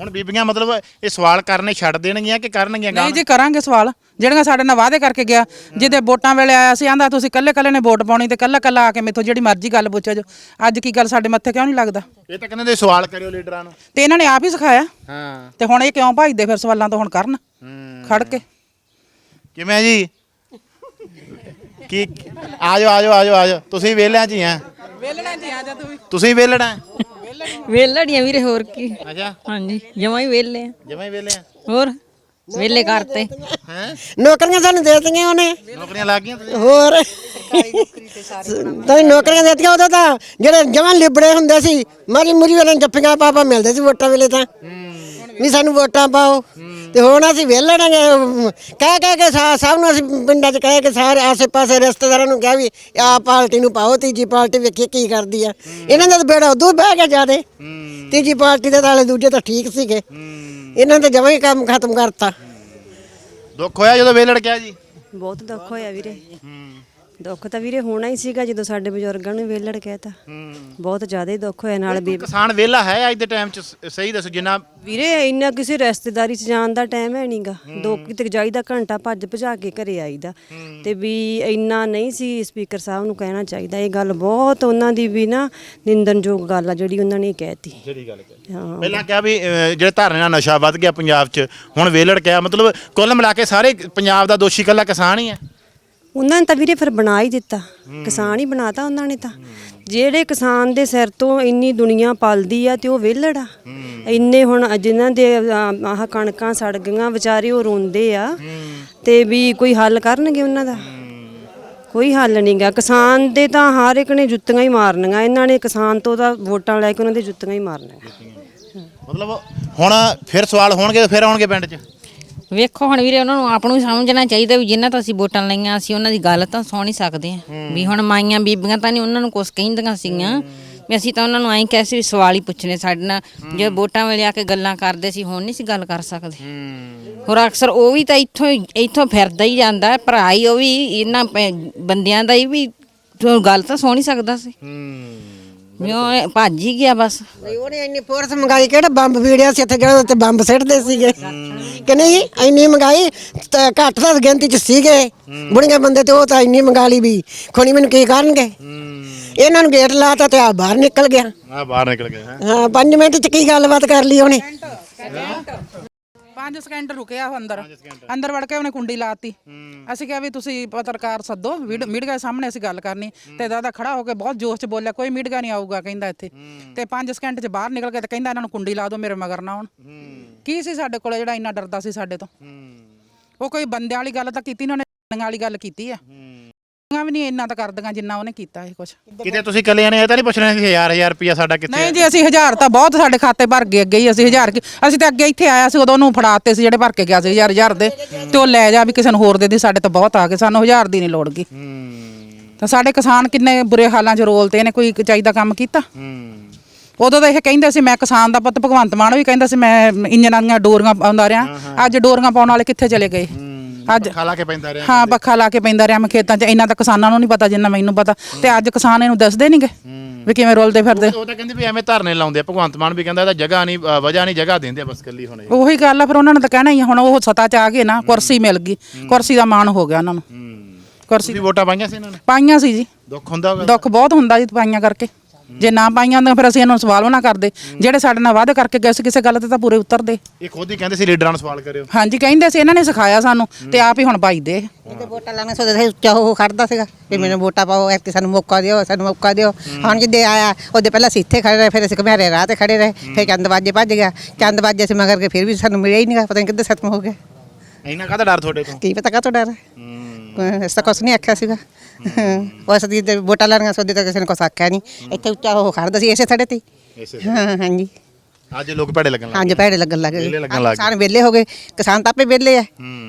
ਹੁਣ ਬੀਬੀਆਂ ਮਤਲਬ ਇਹ ਸਵਾਲ ਕਰਨੇ ਛੱਡ ਦੇਣਗੀਆਂ ਕਿ ਕਰਨਗੀਆਂ ਨਹੀਂ ਜੀ ਕਰਾਂਗੇ ਸਵਾਲ। ਜਿਹੜੀਆਂ ਸਾਡੇ ਨਾਲ ਵਾਅਦੇ ਕਰਕੇ ਗਿਆ ਜਿਹਦੇ ਵੋਟਾਂ ਵੇਲੇ ਆਇਆ ਸੀ ਆਂਦਾ ਤੁਸੀਂ ਕੱਲੇ ਕੱਲੇ ਨੇ ਵੋਟ ਪਾਉਣੀ ਤੇ ਕੱਲਾ ਕੱਲਾ ਆ ਕੇ ਮੇਥੋਂ ਜਿਹੜੀ ਮਰਜ਼ੀ ਗੱਲ ਪੁੱਛੋ ਜੋ। ਅੱਜ ਕੀ ਗੱਲ ਸਾਡੇ ਮੱਥੇ ਕਿਉਂ ਨਹੀਂ ਲੱਗਦਾ? ਇਹ ਤਾਂ ਕਹਿੰਦੇ ਨੇ ਸਵਾਲ ਕਰਿਓ ਲੀਡਰਾਂ ਨੂੰ। ਤੇ ਇਹਨਾਂ ਨੇ ਆਪ ਹੀ ਸਿਖਾਇਆ। ਹਾਂ। ਤੇ ਹੁਣ ਇਹ ਕਿਉਂ ਭਜਦੇ ਫਿਰ ਸਵਾਲਾਂ ਤੋਂ ਹੁਣ ਕਰਨ? ਖੜ ਕੇ। ਕਿਵੇਂ ਹੈ ਜੀ? ਕੀ ਆ ਜਾਓ ਆ ਜਾਓ ਆ ਜਾਓ ਆ ਜਾਓ। ਤੁਸੀਂ ਵੇਲਿਆਂ 'ਚ ਹੀ ਆ। ਵੇਲਣਾ ਜੀ ਆ ਜਾ ਤੂੰ ਵੀ। ਤੁਸੀਂ ਵੇਲਣਾ ਵੇਲੜੀਆਂ ਵੀਰੇ ਹੋਰ ਕੀ? ਅੱਛਾ। ਹਾਂਜੀ ਜਮਾਂ ਹੀ ਵੇਲੇ ਆ। ਜਮਾਂ ਹੀ ਵੇਲੇ ਆ। ਹੋਰ? ਵੇਲੇ ਕਰਤੇ। ਹੈ? ਨੌਕਰੀਆਂ ਸਾਨੂੰ ਦੇ ਦਿੱਤੀਆਂ ਉਹਨੇ। ਨੌਕਰੀਆਂ ਲੱਗ ਗਈਆਂ ਤੁਸੀਂ? ਹੋਰ? ਤਾਂ ਨੌਕਰੀਆਂ ਦੇ ਦਿੱਤੀਆਂ ਉਦੋਂ ਤਾਂ ਜਿਹੜੇ ਜਮਾਂ ਲਿਬੜੇ ਹੁੰਦੇ ਸੀ ਮਾਰੀ ਮੁਰੀ ਵਾਲੇ ਨੂੰ ਜੱਫੀਆਂ ਪਾਪਾ ਮਿਲਦੇ ਸੀ ਵੋਟਾਂ ਵੇਲੇ ਤਾਂ। ਵੀ ਸਾਨੂੰ ਵੋਟਾਂ ਪਾਓ। ਤੇ ਹੁਣ ਅਸੀਂ ਵੇਲਣਾਂਗੇ ਕਹਿ ਕਹਿ ਕੇ ਸਾ- ਸਭ ਨੂੰ ਅਸੀਂ ਪਿੰਡਾਂ 'ਚ ਕਹਿ ਕੇ ਸਾਰੇ ਆਸੇ-ਪਾਸੇ ਰਿਸ਼ਤੇਦਾਰਾਂ ਨੂੰ ਕਿਹਾ ਵੀ ਆਹ ਪਾਰਟੀ ਨੂੰ ਪਾਓ ਤੀਜੀ ਪਾਰਟੀ ਵੇਖੀ ਕੀ ਕਰਦੀ ਆ। ਇਹਨਾਂ ਦਾ ਤਾਂ ਬੇੜਾ ਉਦੋਂ ਹੀ ਬਹਿ ਗਿਆ ਜਿਆਦੇ। ਤੀਜੀ ਪਾਰਟੀ ਦੇ ਤਾਲੇ ਦੂਜੇ ਤਾਂ ਠੀਕ ਸੀਗੇ। ਇਹਨਾਂ ਨੇ ਜਮਾਂ ਹੀ ਕੰਮ ਖਤਮ ਕਰਤਾ। ਦੁੱਖ ਹੋਇਆ ਜਦੋਂ ਵੇਲੜ ਕਿਹਾ ਜੀ? ਬਹੁਤ ਦੁੱਖ ਹੋਇਆ ਵੀਰੇ। ਦੁੱਖ ਤਾਂ ਵੀਰੇ ਹੋਣਾ ਹੀ ਸੀਗਾ ਜਦੋਂ ਸਾਡੇ ਬਜ਼ੁਰਗਾਂ ਨੂੰ ਵੇਲੜ ਕਹਿਤਾ। ਬਹੁਤ ਜ਼ਿਆਦਾ ਹੀ ਦੁੱਖ ਹੋਇਆ ਨਾਲ ਬੀਬੀ। ਕਿਸਾਨ ਵੇਲਾ ਹੈ ਅੱਜ ਦੇ ਟਾਈਮ 'ਚ ਸ- ਸਹੀ ਦੱਸੋ ਜਿੰਨਾ ਵੀਰੇ ਇੰਨਾ ਕਿਸੇ ਰਿਸ਼ਤੇਦਾਰੀ 'ਚ ਜਾਣ ਦਾ ਟਾਈਮ ਹੈ ਨਹੀਂਗਾ ਦੋ ਕਿਤੇ ਜਾਈਦਾ ਘੰਟਾ ਭੱਜ ਭਜਾ ਕੇ ਘਰੇ ਆਈਦਾ ਤੇ ਵੀ ਇੰਨਾ ਨਹੀਂ ਸੀ ਸਪੀਕਰ ਸਾਹਿਬ ਨੂੰ ਕਹਿਣਾ ਚਾਹੀਦਾ। ਇਹ ਗੱਲ ਬਹੁਤ ਉਹਨਾਂ ਦੀ ਵੀ ਨਾ ਨਿੰਦਨਯੋਗ ਗੱਲ ਆ ਜਿਹੜੀ ਉਹਨਾਂ ਨੇ ਕਹਿਤੀ। ਜਿਹੜੀ ਗੱਲ ਕਹੀ ਹਾਂ। ਪਹਿਲਾਂ ਕਿਹਾ ਵੀ ਅਹ, ਜਿਹੜੇ ਧਰਨੇ ਨਾਲ ਨਸ਼ਾ ਵੱਧ ਗਿਆ ਪੰਜਾਬ 'ਚ ਹੁਣ ਵੇਲੜ ਕਿਹਾ ਮਤਲਬ ਕੁੱਲ ਮਿਲਾ ਕੇ ਸਾਰੇ ਪੰਜਾਬ ਦਾ ਦੋਸ਼ੀ ਕੱਲਾ ਕਿਸਾਨ ਹੀ ਹੈ। ਉਹਨਾਂ ਨੇ ਤਾਂ ਵੀਰੇ ਫਿਰ ਬਣਾ ਹੀ ਦਿੱਤਾ। ਕਿਸਾਨ ਹੀ ਬਣਾਤਾ ਉਹਨਾਂ ਨੇ ਤਾਂ। ਜਿਹੜੇ ਕਿਸਾਨ ਦੇ ਸਿਰ ਤੋਂ ਇੰਨੀ ਦੁਨੀਆ ਪਲਦੀ ਆ ਤੇ ਉਹ ਵਿਹਲੜ ਆ। ਇੰਨੇ ਹੁਣ ਜਿਨ੍ਹਾਂ ਦੇ ਆਹ ਕਣਕਾਂ ਸੜ ਗਈਆਂ, ਵਿਚਾਰੇ ਉਹ ਰੋਂਦੇ ਆ। ਤੇ ਵੀ ਕੋਈ ਹੱਲ ਕਰਨਗੇ ਉਹਨਾਂ ਦਾ? ਕੋਈ ਹੱਲ ਨਹੀਂਗਾ ਕਿਸਾਨ ਦੇ ਤਾਂ ਹਰ ਇੱਕ ਨੇ ਜੁੱਤੀਆਂ ਹੀ ਮਾਰਨੀਆਂ। ਇਹਨਾਂ ਨੇ ਕਿਸਾਨ ਤੋਂ ਤਾਂ ਵੋਟਾਂ ਲੈ ਕੇ ਉਹਨਾਂ ਦੇ ਜੁੱਤੀਆਂ ਹੀ ਮਾਰਨੀਆਂ। ਮਤਲਬ ਹੁਣ ਫਿਰ ਸਵਾਲ ਹੋਣਗੇ ਫਿਰ ਆਉਣਗੇ ਪਿੰਡ 'ਚ? ਵੇਖੋ ਹੁਣ ਵੀਰੇ ਉਹਨਾਂ ਨੂੰ ਆਪ ਨੂੰ ਸਮਝਣਾ ਚਾਹੀਦਾ ਵੀ ਜਿਨ੍ਹਾਂ ਤੋਂ ਅਸੀਂ ਵੋਟਾਂ ਲਈਆਂ ਅਸੀਂ ਉਹਨਾਂ ਦੀ ਗੱਲ ਤਾਂ ਸੁਣ ਹੀ ਸਕਦੇ ਹਾਂ। ਵੀ ਹੁਣ ਮਾਈਆਂ ਬੀਬੀਆਂ ਤਾਂ ਨਹੀਂ ਉਹਨਾਂ ਨੂੰ ਕੁਝ ਕਹਿੰਦੀਆਂ ਸੀਗੀਆਂ। ਵੀ ਅਸੀਂ ਤਾਂ ਉਹਨਾਂ ਨੂੰ ਐਂ ਕਹਿ ਸੀ ਸਵਾਲ ਹੀ ਪੁੱਛਣੇ ਸਾਡੇ ਨਾਲ। ਜੇ ਵੋਟਾਂ ਵੇਲੇ ਆ ਕੇ ਗੱਲਾਂ ਕਰਦੇ ਸੀ ਹੁਣ ਨਹੀਂ ਸੀ ਗੱਲ ਕਰ ਸਕਦੇ। ਹੋਰ ਅਕਸਰ ਉਹ ਵੀ ਤਾਂ ਇੱਥੋਂ ਇੱਥੋਂ ਫਿਰਦਾ ਹੀ ਜਾਂਦਾ ਭਰਾ ਹੀ ਉਹ ਵੀ ਇਹਨਾਂ ਬੰਦਿਆਂ ਦਾ ਹੀ ਵੀ ਗੱਲ ਤਾਂ ਸੁਣ ਹੀ ਸਕਦਾ ਸੀ। ਉਹ ਭੱਜ ਹੀ ਗਿਆ ਬਸ। ਬਈ ਉਹਨੇ ਇੰਨੀ ਫੋਰਸ ਮੰਗਾਈ ਕਿਹੜਾ ਬੰਬ ਵੀੜਿਆ ਸੀ ਇੱਥੇ ਜਿਹੜਾ ਉੱਤੇ ਬੰਬ ਸਿੱਟਦੇ ਸੀਗੇ? ਕਿ ਨਹੀਂ ਇੰਨੀ ਮੰਗਾਈ ਤਾਂ ਘੱਟ ਤਾਂ ਗਿਣਤੀ ਚ ਸੀਗੇ। ਬੁੜੀਆਂ ਬੰਦੇ ਤੇ ਉਹ ਤਾਂ ਇੰਨੀ ਮੰਗਾ ਲਈ ਵੀ ਖੋਣੀ ਮੈਨੂੰ ਕੀ ਕਰਨਗੇ? ਇਹਨਾਂ ਨੂੰ ਗੇਟ ਲਾਤਾ ਤੇ ਆ ਬਾਹਰ ਨਿਕਲ ਗਿਆ। ਆ ਬਾਹਰ ਨਿਕਲ ਗਏ ਹੈ? ਹਾਂ 5 ਮਿੰਟ ਚ ਕੀ ਗੱਲਬਾਤ ਕਰ ਲਈ ਉਹਨੇ? 5 ਸਕਿੰਟ ਰੁਕਿਆ ਉਹ ਅੰਦਰ। ਅੰਦਰ ਵੜ ਕੇ ਉਹਨੇ ਕੁੰਡੀ ਲਾਤੀ। ਅਸੀਂ ਕਿਹਾ ਵੀ ਤੁਸੀਂ ਪੱਤਰਕਾਰ ਸੱਦੋ ਮੀਡੀਆ ਸਾਹਮਣੇ ਅਸੀਂ ਗੱਲ ਕਰਨੀ। ਤੇ ਦਾਦਾ ਖੜਾ ਹੋ ਕੇ ਬਹੁਤ ਜੋਸ਼ ਚ ਬੋਲਿਆ ਕੋਈ ਮੀਡੀਆ ਨਹੀਂ ਆਊਗਾ ਕਹਿੰਦਾ ਇੱਥੇ। ਤੇ 5 ਸਕਿੰਟ ਚ ਬਾਹਰ ਨਿਕਲ ਕੇ ਤੇ ਕਹਿੰਦਾ ਇਹਨਾਂ ਨੂੰ ਕੁੰਡੀ ਲਾ ਦਿਓ ਮੇਰੇ ਮਗਰ ਨਾ ਹੁਣ ਕੀ ਸੀ ਸਾਡੇ ਕੋਲੇ ਜਿਹੜਾ ਇੰਨਾ ਡਰਦਾ ਸੀ ਸਾਡੇ ਤੋਂ? ਉਹ ਕੋਈ ਬੰਦਿਆਂ ਵਾਲੀ ਗੱਲ ਤਾਂ ਕੀਤੀ ਨਾ ਉਹਨੇ ਵਾਲੀ ਗੱਲ ਕੀਤੀ ਆ। ਵੀ ਨਹੀਂ ਇੰਨਾ ਤਾਂ ਕਰਦੀਆਂ ਜਿੰਨਾ ਉਹਨੇ ਕੀਤਾ ਇਹ ਕੁਛ। ਕਿਤੇ ਤੁਸੀਂ ਇਕੱਲਿਆਂ ਨੇ ਇਹ ਤਾਂ ਨਹੀਂ ਪੁੱਛਣਾ ਸੀ ਹਜ਼ਾਰ ਹਜ਼ਾਰ ਰੁਪਿਆ ਸਾਡਾ ਕਿੱਥੇ ਨਹੀਂ ਜੀ ਅਸੀਂ ਹਜ਼ਾਰ ਤਾਂ ਬਹੁਤ ਸਾਡੇ ਖਾਤੇ ਭਰ ਗਏ ਅੱਗੇ ਹੀ ਅਸੀਂ ਹਜ਼ਾਰ ਕੀ- ਅਸੀਂ ਤਾਂ ਅੱਗੇ ਇੱਥੇ ਆਇਆ ਸੀ ਉਦੋਂ ਉਹਨੂੰ ਫੜਾਤੇ ਸੀ ਜਿਹੜੇ ਭਰ ਕੇ ਗਿਆ ਸੀ ਹਜ਼ਾਰ ਹਜ਼ਾਰ ਦੇ। ਤੇ ਉਹ ਲੈ ਜਾ ਵੀ ਕਿਸੇ ਨੂੰ ਹੋਰ ਦੇ ਦੀ ਸਾਡੇ ਤਾਂ ਬਹੁਤ ਆ ਗਏ ਸਾਨੂੰ ਹਜ਼ਾਰ ਦੀ ਨਹੀਂ ਲੋੜ ਗਈ ਤਾਂ ਸਾਡੇ ਕਿਸਾਨ ਕਿੰਨੇ ਬੁਰੇ ਹਾਲਾਂ 'ਚ ਰੋਲਤੇ ਨੇ ਕੋਈ ਚਾਹੀਦਾ ਕੰਮ ਕੀਤਾ। ਉਦੋਂ ਤਾਂ ਇਹ ਕਹਿੰਦੇ ਸੀ ਮੈਂ ਕਿਸਾਨ ਦਾ ਪੁੱਤ ਭਗਵੰਤ ਮਾਨ ਵੀ ਕਹਿੰਦਾ ਸੀ ਮੈਂ ਇੰਜਨਾਂ ਦੀਆਂ ਡੋਰੀਆਂ ਪਾਉਂਦਾ ਰਿਹਾ ਅੱਜ ਡੋਰੀਆਂ ਪਾਉਣ ਵਾਲੇ ਕਿੱਥੇ ਚਲੇ ਗਏ? ਅੱਜ ਖਾ ਲਾ ਕੇ ਪੈਂਦਾ ਰਿਹਾ ਹਾਂ ਪੱਖਾ ਲਾ ਕੇ ਪੈਂਦਾ ਰਿਹਾ ਮੈਂ ਖੇਤਾਂ 'ਚ। ਇੰਨਾ ਤਾਂ ਕਿਸਾਨਾਂ ਨੂੰ ਨਹੀਂ ਪਤਾ ਜਿੰਨਾ ਮੈਨੂੰ ਪਤਾ। ਤੇ ਅੱਜ ਕਿਸਾਨ ਇਹਨੂੰ ਦੱਸਦੇ ਨਹੀਂਗੇ ਵੀ ਕਿਵੇਂ ਰੋਲਦੇ ਫਿਰਦੇ। ਉਹ ਤਾਂ ਕਹਿੰਦੇ ਵੀ ਐਵੇਂ ਧਰਨੇ ਲਾਉਂਦੇ ਆ। ਭਗਵੰਤ ਮਾਨ ਵੀ ਕਹਿੰਦਾ ਇਹਦਾ ਜਗ੍ਹਾ ਨਹੀਂ ਵਜ੍ਹਾ ਨਹੀਂ ਜਗ੍ਹਾ ਦਿੰਦੇ ਬਸ ਕੱਲੀ ਹੁਣ ਉਹੀ ਗੱਲ ਆ ਫਿਰ ਉਹਨਾਂ ਨੇ ਤਾਂ ਕਹਿਣਾ ਹੀ ਹੁਣ ਉਹ ਸਤਾ ਚ ਆ ਗਏ ਨਾ ਕੁਰਸੀ ਮਿਲ ਗਈ। ਕੁਰਸੀ ਦਾ ਮਾਣ ਹੋ ਗਿਆ ਉਹਨਾਂ ਨੂੰ। ਕੁਰਸੀ ਤੁਸੀਂ ਵੋਟਾਂ ਪਾਈਆਂ ਸੀ ਇਹਨਾਂ ਨੇ? ਪਾਈਆਂ ਸੀ ਜੀ। ਦੁੱਖ ਹੁੰਦਾ ਹੋਗਾ ਦੁੱਖ ਬਹੁਤ ਹੁੰਦਾ ਜੀ ਪਾਈਆਂ ਕਰਕੇ। ਜੇ ਨਾ ਪਾਈਆਂ ਹੁੰਦੀਆਂ ਫਿਰ ਅਸੀਂ ਇਹਨੂੰ ਸਵਾਲ ਵੀ ਨਾ ਕਰਦੇ। ਜਿਹੜੇ ਸਾਡੇ ਨਾਲ ਵਾਅਦੇ ਕਰਕੇ ਗਏ ਸੀ ਕਿਸੇ ਗੱਲ ਤੇ ਤਾਂ ਪੂਰੇ ਉਤਰਦੇ ਇਹ ਖੁਦ ਹੀ ਕਹਿੰਦੇ ਸੀ ਲੀਡਰਾਂ ਨੂੰ ਸਵਾਲ ਕਰਿਓ। ਹਾਂਜੀ ਕਹਿੰਦੇ ਸੀ ਇਹਨਾਂ ਨੇ ਸਿਖਾਇਆ ਸਾਨੂੰ ਤੇ ਆਪ ਹੀ ਹੁਣ ਪਾਈਦੇ ਇਹਦੇ ਵੋਟਾਂ ਲਾਣਾ ਸੋਚਦਾ ਸੀ ਉੱਚਾ ਹੋ ਖੜਦਾ ਸੀਗਾ ਵੀ ਮੈਨੂੰ ਵੋਟਾਂ ਪਾਓ ਐਤਕੀ ਸਾਨੂੰ ਮੌਕਾ ਦਿਓ ਸਾਨੂੰ ਮੌਕਾ ਦਿਓ। ਹੁਣ ਜਿੱਦੇ ਆਇਆ ਉਹਦੇ ਪਹਿਲਾਂ ਅਸੀਂ ਇੱਥੇ ਖੜੇ ਰਹੇ ਫਿਰ ਅਸੀਂ ਘਮਿਆਰੇ ਰਾਹ ਤੇ ਖੜੇ ਰਹੇ ਫਿਰ ਚੰਦਬਾਜੇ ਭੱਜ ਗਿਆ। ਚੰਦਬਾਜੇ ਅਸੀਂ ਮਗਰ ਕੇ ਫਿਰ ਵੀ ਸਾਨੂੰ ਮਿਲਿਆ ਹੀ ਨਹੀਂਗਾ ਪਤਾ ਨਹੀਂ ਕਿੱਧਰ ਖਤਮ ਹੋ ਗਿਆ। ਇੰਨਾ ਕਾਹਦਾ ਡਰ ਤੁਹਾਡੇ ਤੋਂ? ਕੀ ਪਤਾ ਕਾਹਤੋਂ ਡਰ ਹੈ। ਇਸ ਤਾਂ ਕੁਛ ਨਹੀਂ ਆਖਿਆ ਸੀਗਾ ਉਸ ਦੀ ਤੇ ਵੋਟਾਂ ਲੈਣੀਆਂ ਸੋਦੇ ਤਾਂ ਕਿਸੇ ਨੇ ਕੁਛ ਆਖਿਆ ਨਹੀਂ ਇੱਥੇ ਉੱਚਾ ਹੋ ਖੜਦਾ ਸੀ ਇਸੇ ਥੜੇ ਤੇ ਹੀ। ਇਸੇ ਹਾਂ ਹਾਂਜੀ ਅੱਜ ਲੋਕ ਭੜੇ ਲੱਗਣ ਲੱਗ ਹਾਂਜੀ ਭੈੜੇ ਲੱਗਣ ਲੱਗ ਵਿਹਲੇ ਗਏ ਲੱਗਣ ਲੱਗ ਗਏ। ਕਿਸਾਨ ਵਿਹਲੇ ਹੋ ਗਏ ਕਿਸਾਨ ਤਾਂ ਆਪੇ ਵਿਹਲੇ ਆ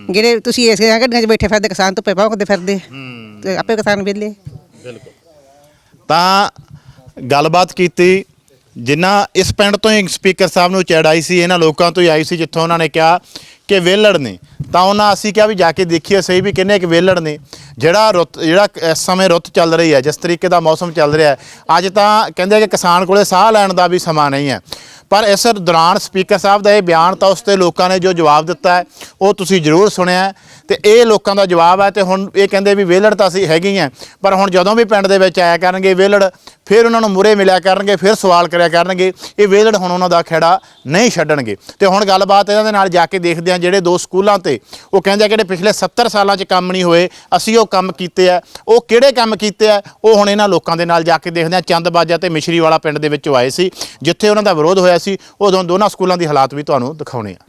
ਜਿਹੜੇ ਤੁਸੀਂ ਇਸ ਗੱਡੀਆਂ 'ਚ ਬੈਠੇ ਫਿਰਦੇ ਕਿਸਾਨ ਧੁੱਪੇ ਭੌਂਕਦੇ ਫਿਰਦੇ ਆ। ਤੇ ਆਪੇ ਕਿਸਾਨ ਵਿਹਲੇ ਆ। ਤਾਂ ਗੱਲਬਾਤ ਕੀਤੀ ਜਿਨ੍ਹਾਂ ਇਸ ਪਿੰਡ ਤੋਂ ਹੀ ਸਪੀਕਰ ਸਾਹਿਬ ਨੂੰ ਚੜਾਈ ਸੀ ਇਹਨਾਂ ਲੋਕਾਂ ਤੋਂ ਹੀ ਆਈ ਸੀ ਜਿੱਥੋਂ ਉਹਨਾਂ ਨੇ ਕਿਹਾ ਕਿ ਵੇਲੜ ਨੇ ਤਾਂ ਉਹਨਾਂ ਅਸੀਂ ਕਿਹਾ ਵੀ ਜਾ ਕੇ ਦੇਖੀਏ ਸਹੀ ਵੀ ਕਿੰਨੇ ਕੁ ਵੇਲੜ ਨੇ। ਜਿਹੜਾ ਰੁੱਤ, ਜਿਹੜਾ ਇਸ ਸਮੇਂ ਰੁੱਤ ਚੱਲ ਰਹੀ ਹੈ, ਜਿਸ ਤਰੀਕੇ ਦਾ ਮੌਸਮ ਚੱਲ ਰਿਹਾ ਹੈ, ਅੱਜ ਤਾਂ ਕਹਿੰਦੇ ਕਿ ਕਿਸਾਨ ਕੋਲੇ ਸਾਹ ਲੈਣ ਦਾ ਵੀ ਸਮਾਂ ਨਹੀਂ ਹੈ। ਪਰ ਇਸ ਦੌਰਾਨ ਸਪੀਕਰ ਸਾਹਿਬ ਦਾ ਇਹ ਬਿਆਨ ਤਾਂ ਉਸ ਤੇ ਲੋਕਾਂ ਨੇ ਜੋ ਜਵਾਬ ਦਿੱਤਾ ਹੈ, ਉਹ ਤੁਸੀਂ ਜ਼ਰੂਰ ਸੁਣਿਆ ਹੈ। ਤੇ ਇਹ ਲੋਕਾਂ ਦਾ ਜਵਾਬ ਹੈ ਤੇ ਹੁਣ ਇਹ ਕਹਿੰਦੇ ਵੀ ਵੇਲੜ ਤਾਂ ਅਸੀਂ ਹੈਗੀ ਹੀ ਆ ਪਰ ਹੁਣ ਜਦੋਂ ਵੀ ਪਿੰਡ ਦੇ ਵਿੱਚ ਆਇਆ ਕਰਨਗੇ ਵੇਲੜ, ਫਿਰ ਉਹਨਾਂ ਨੂੰ ਮੁਰੇ ਮਿਲਿਆ ਕਰਨਗੇ, ਫਿਰ ਸਵਾਲ ਕਰਿਆ ਕਰਨਗੇ, ਇਹ ਵੇਲੜ ਹੁਣ ਉਹਨਾਂ ਦਾ ਖੇੜਾ ਨਹੀਂ ਛੱਡਣਗੇ। ਤੇ ਹੁਣ ਗੱਲਬਾਤ ਇਹਨਾਂ ਦੇ ਨਾਲ ਜਾ ਕੇ ਦੇਖਦੇ ਆ ਜਿਹੜੇ ਦੋ ਸਕੂਲਾਂ ਤੇ, ਉਹ ਕਹਿੰਦੇ ਆ ਕਿ ਪਿਛਲੇ 70 ਸਾਲਾਂ 'ਚ ਕੰਮ ਨਹੀਂ ਹੋਏ, ਅਸੀਂ ਉਹ ਕੰਮ ਕੀਤੇ ਆ, ਉਹ ਕਿਹੜੇ ਕੰਮ ਕੀਤੇ ਆ, ਉਹ ਹੁਣ ਇਹਨਾਂ ਲੋਕਾਂ ਦੇ ਨਾਲ ਜਾ ਕੇ ਦੇਖਦੇ ਆ ਚੰਦਬਾਜਾ ਤੇ ਮਿਸ਼ਰੀ ਵਾਲਾ ਪਿੰਡ ਦੇ ਵਿੱਚੋਂ ਆਏ ਸੀ, ਜਿੱਥੇ ਉਹਨਾਂ ਦਾ ਵਿਰੋਧ ਹੋਇਆ ਸੀ ਉਦੋਂ ਦੋਨਾਂ ਸਕੂਲਾਂ ਦੀ ਹਾਲਾਤ ਵੀ ਤੁਹਾਨੂੰ ਦਿਖਾਉਣੇ ਆ।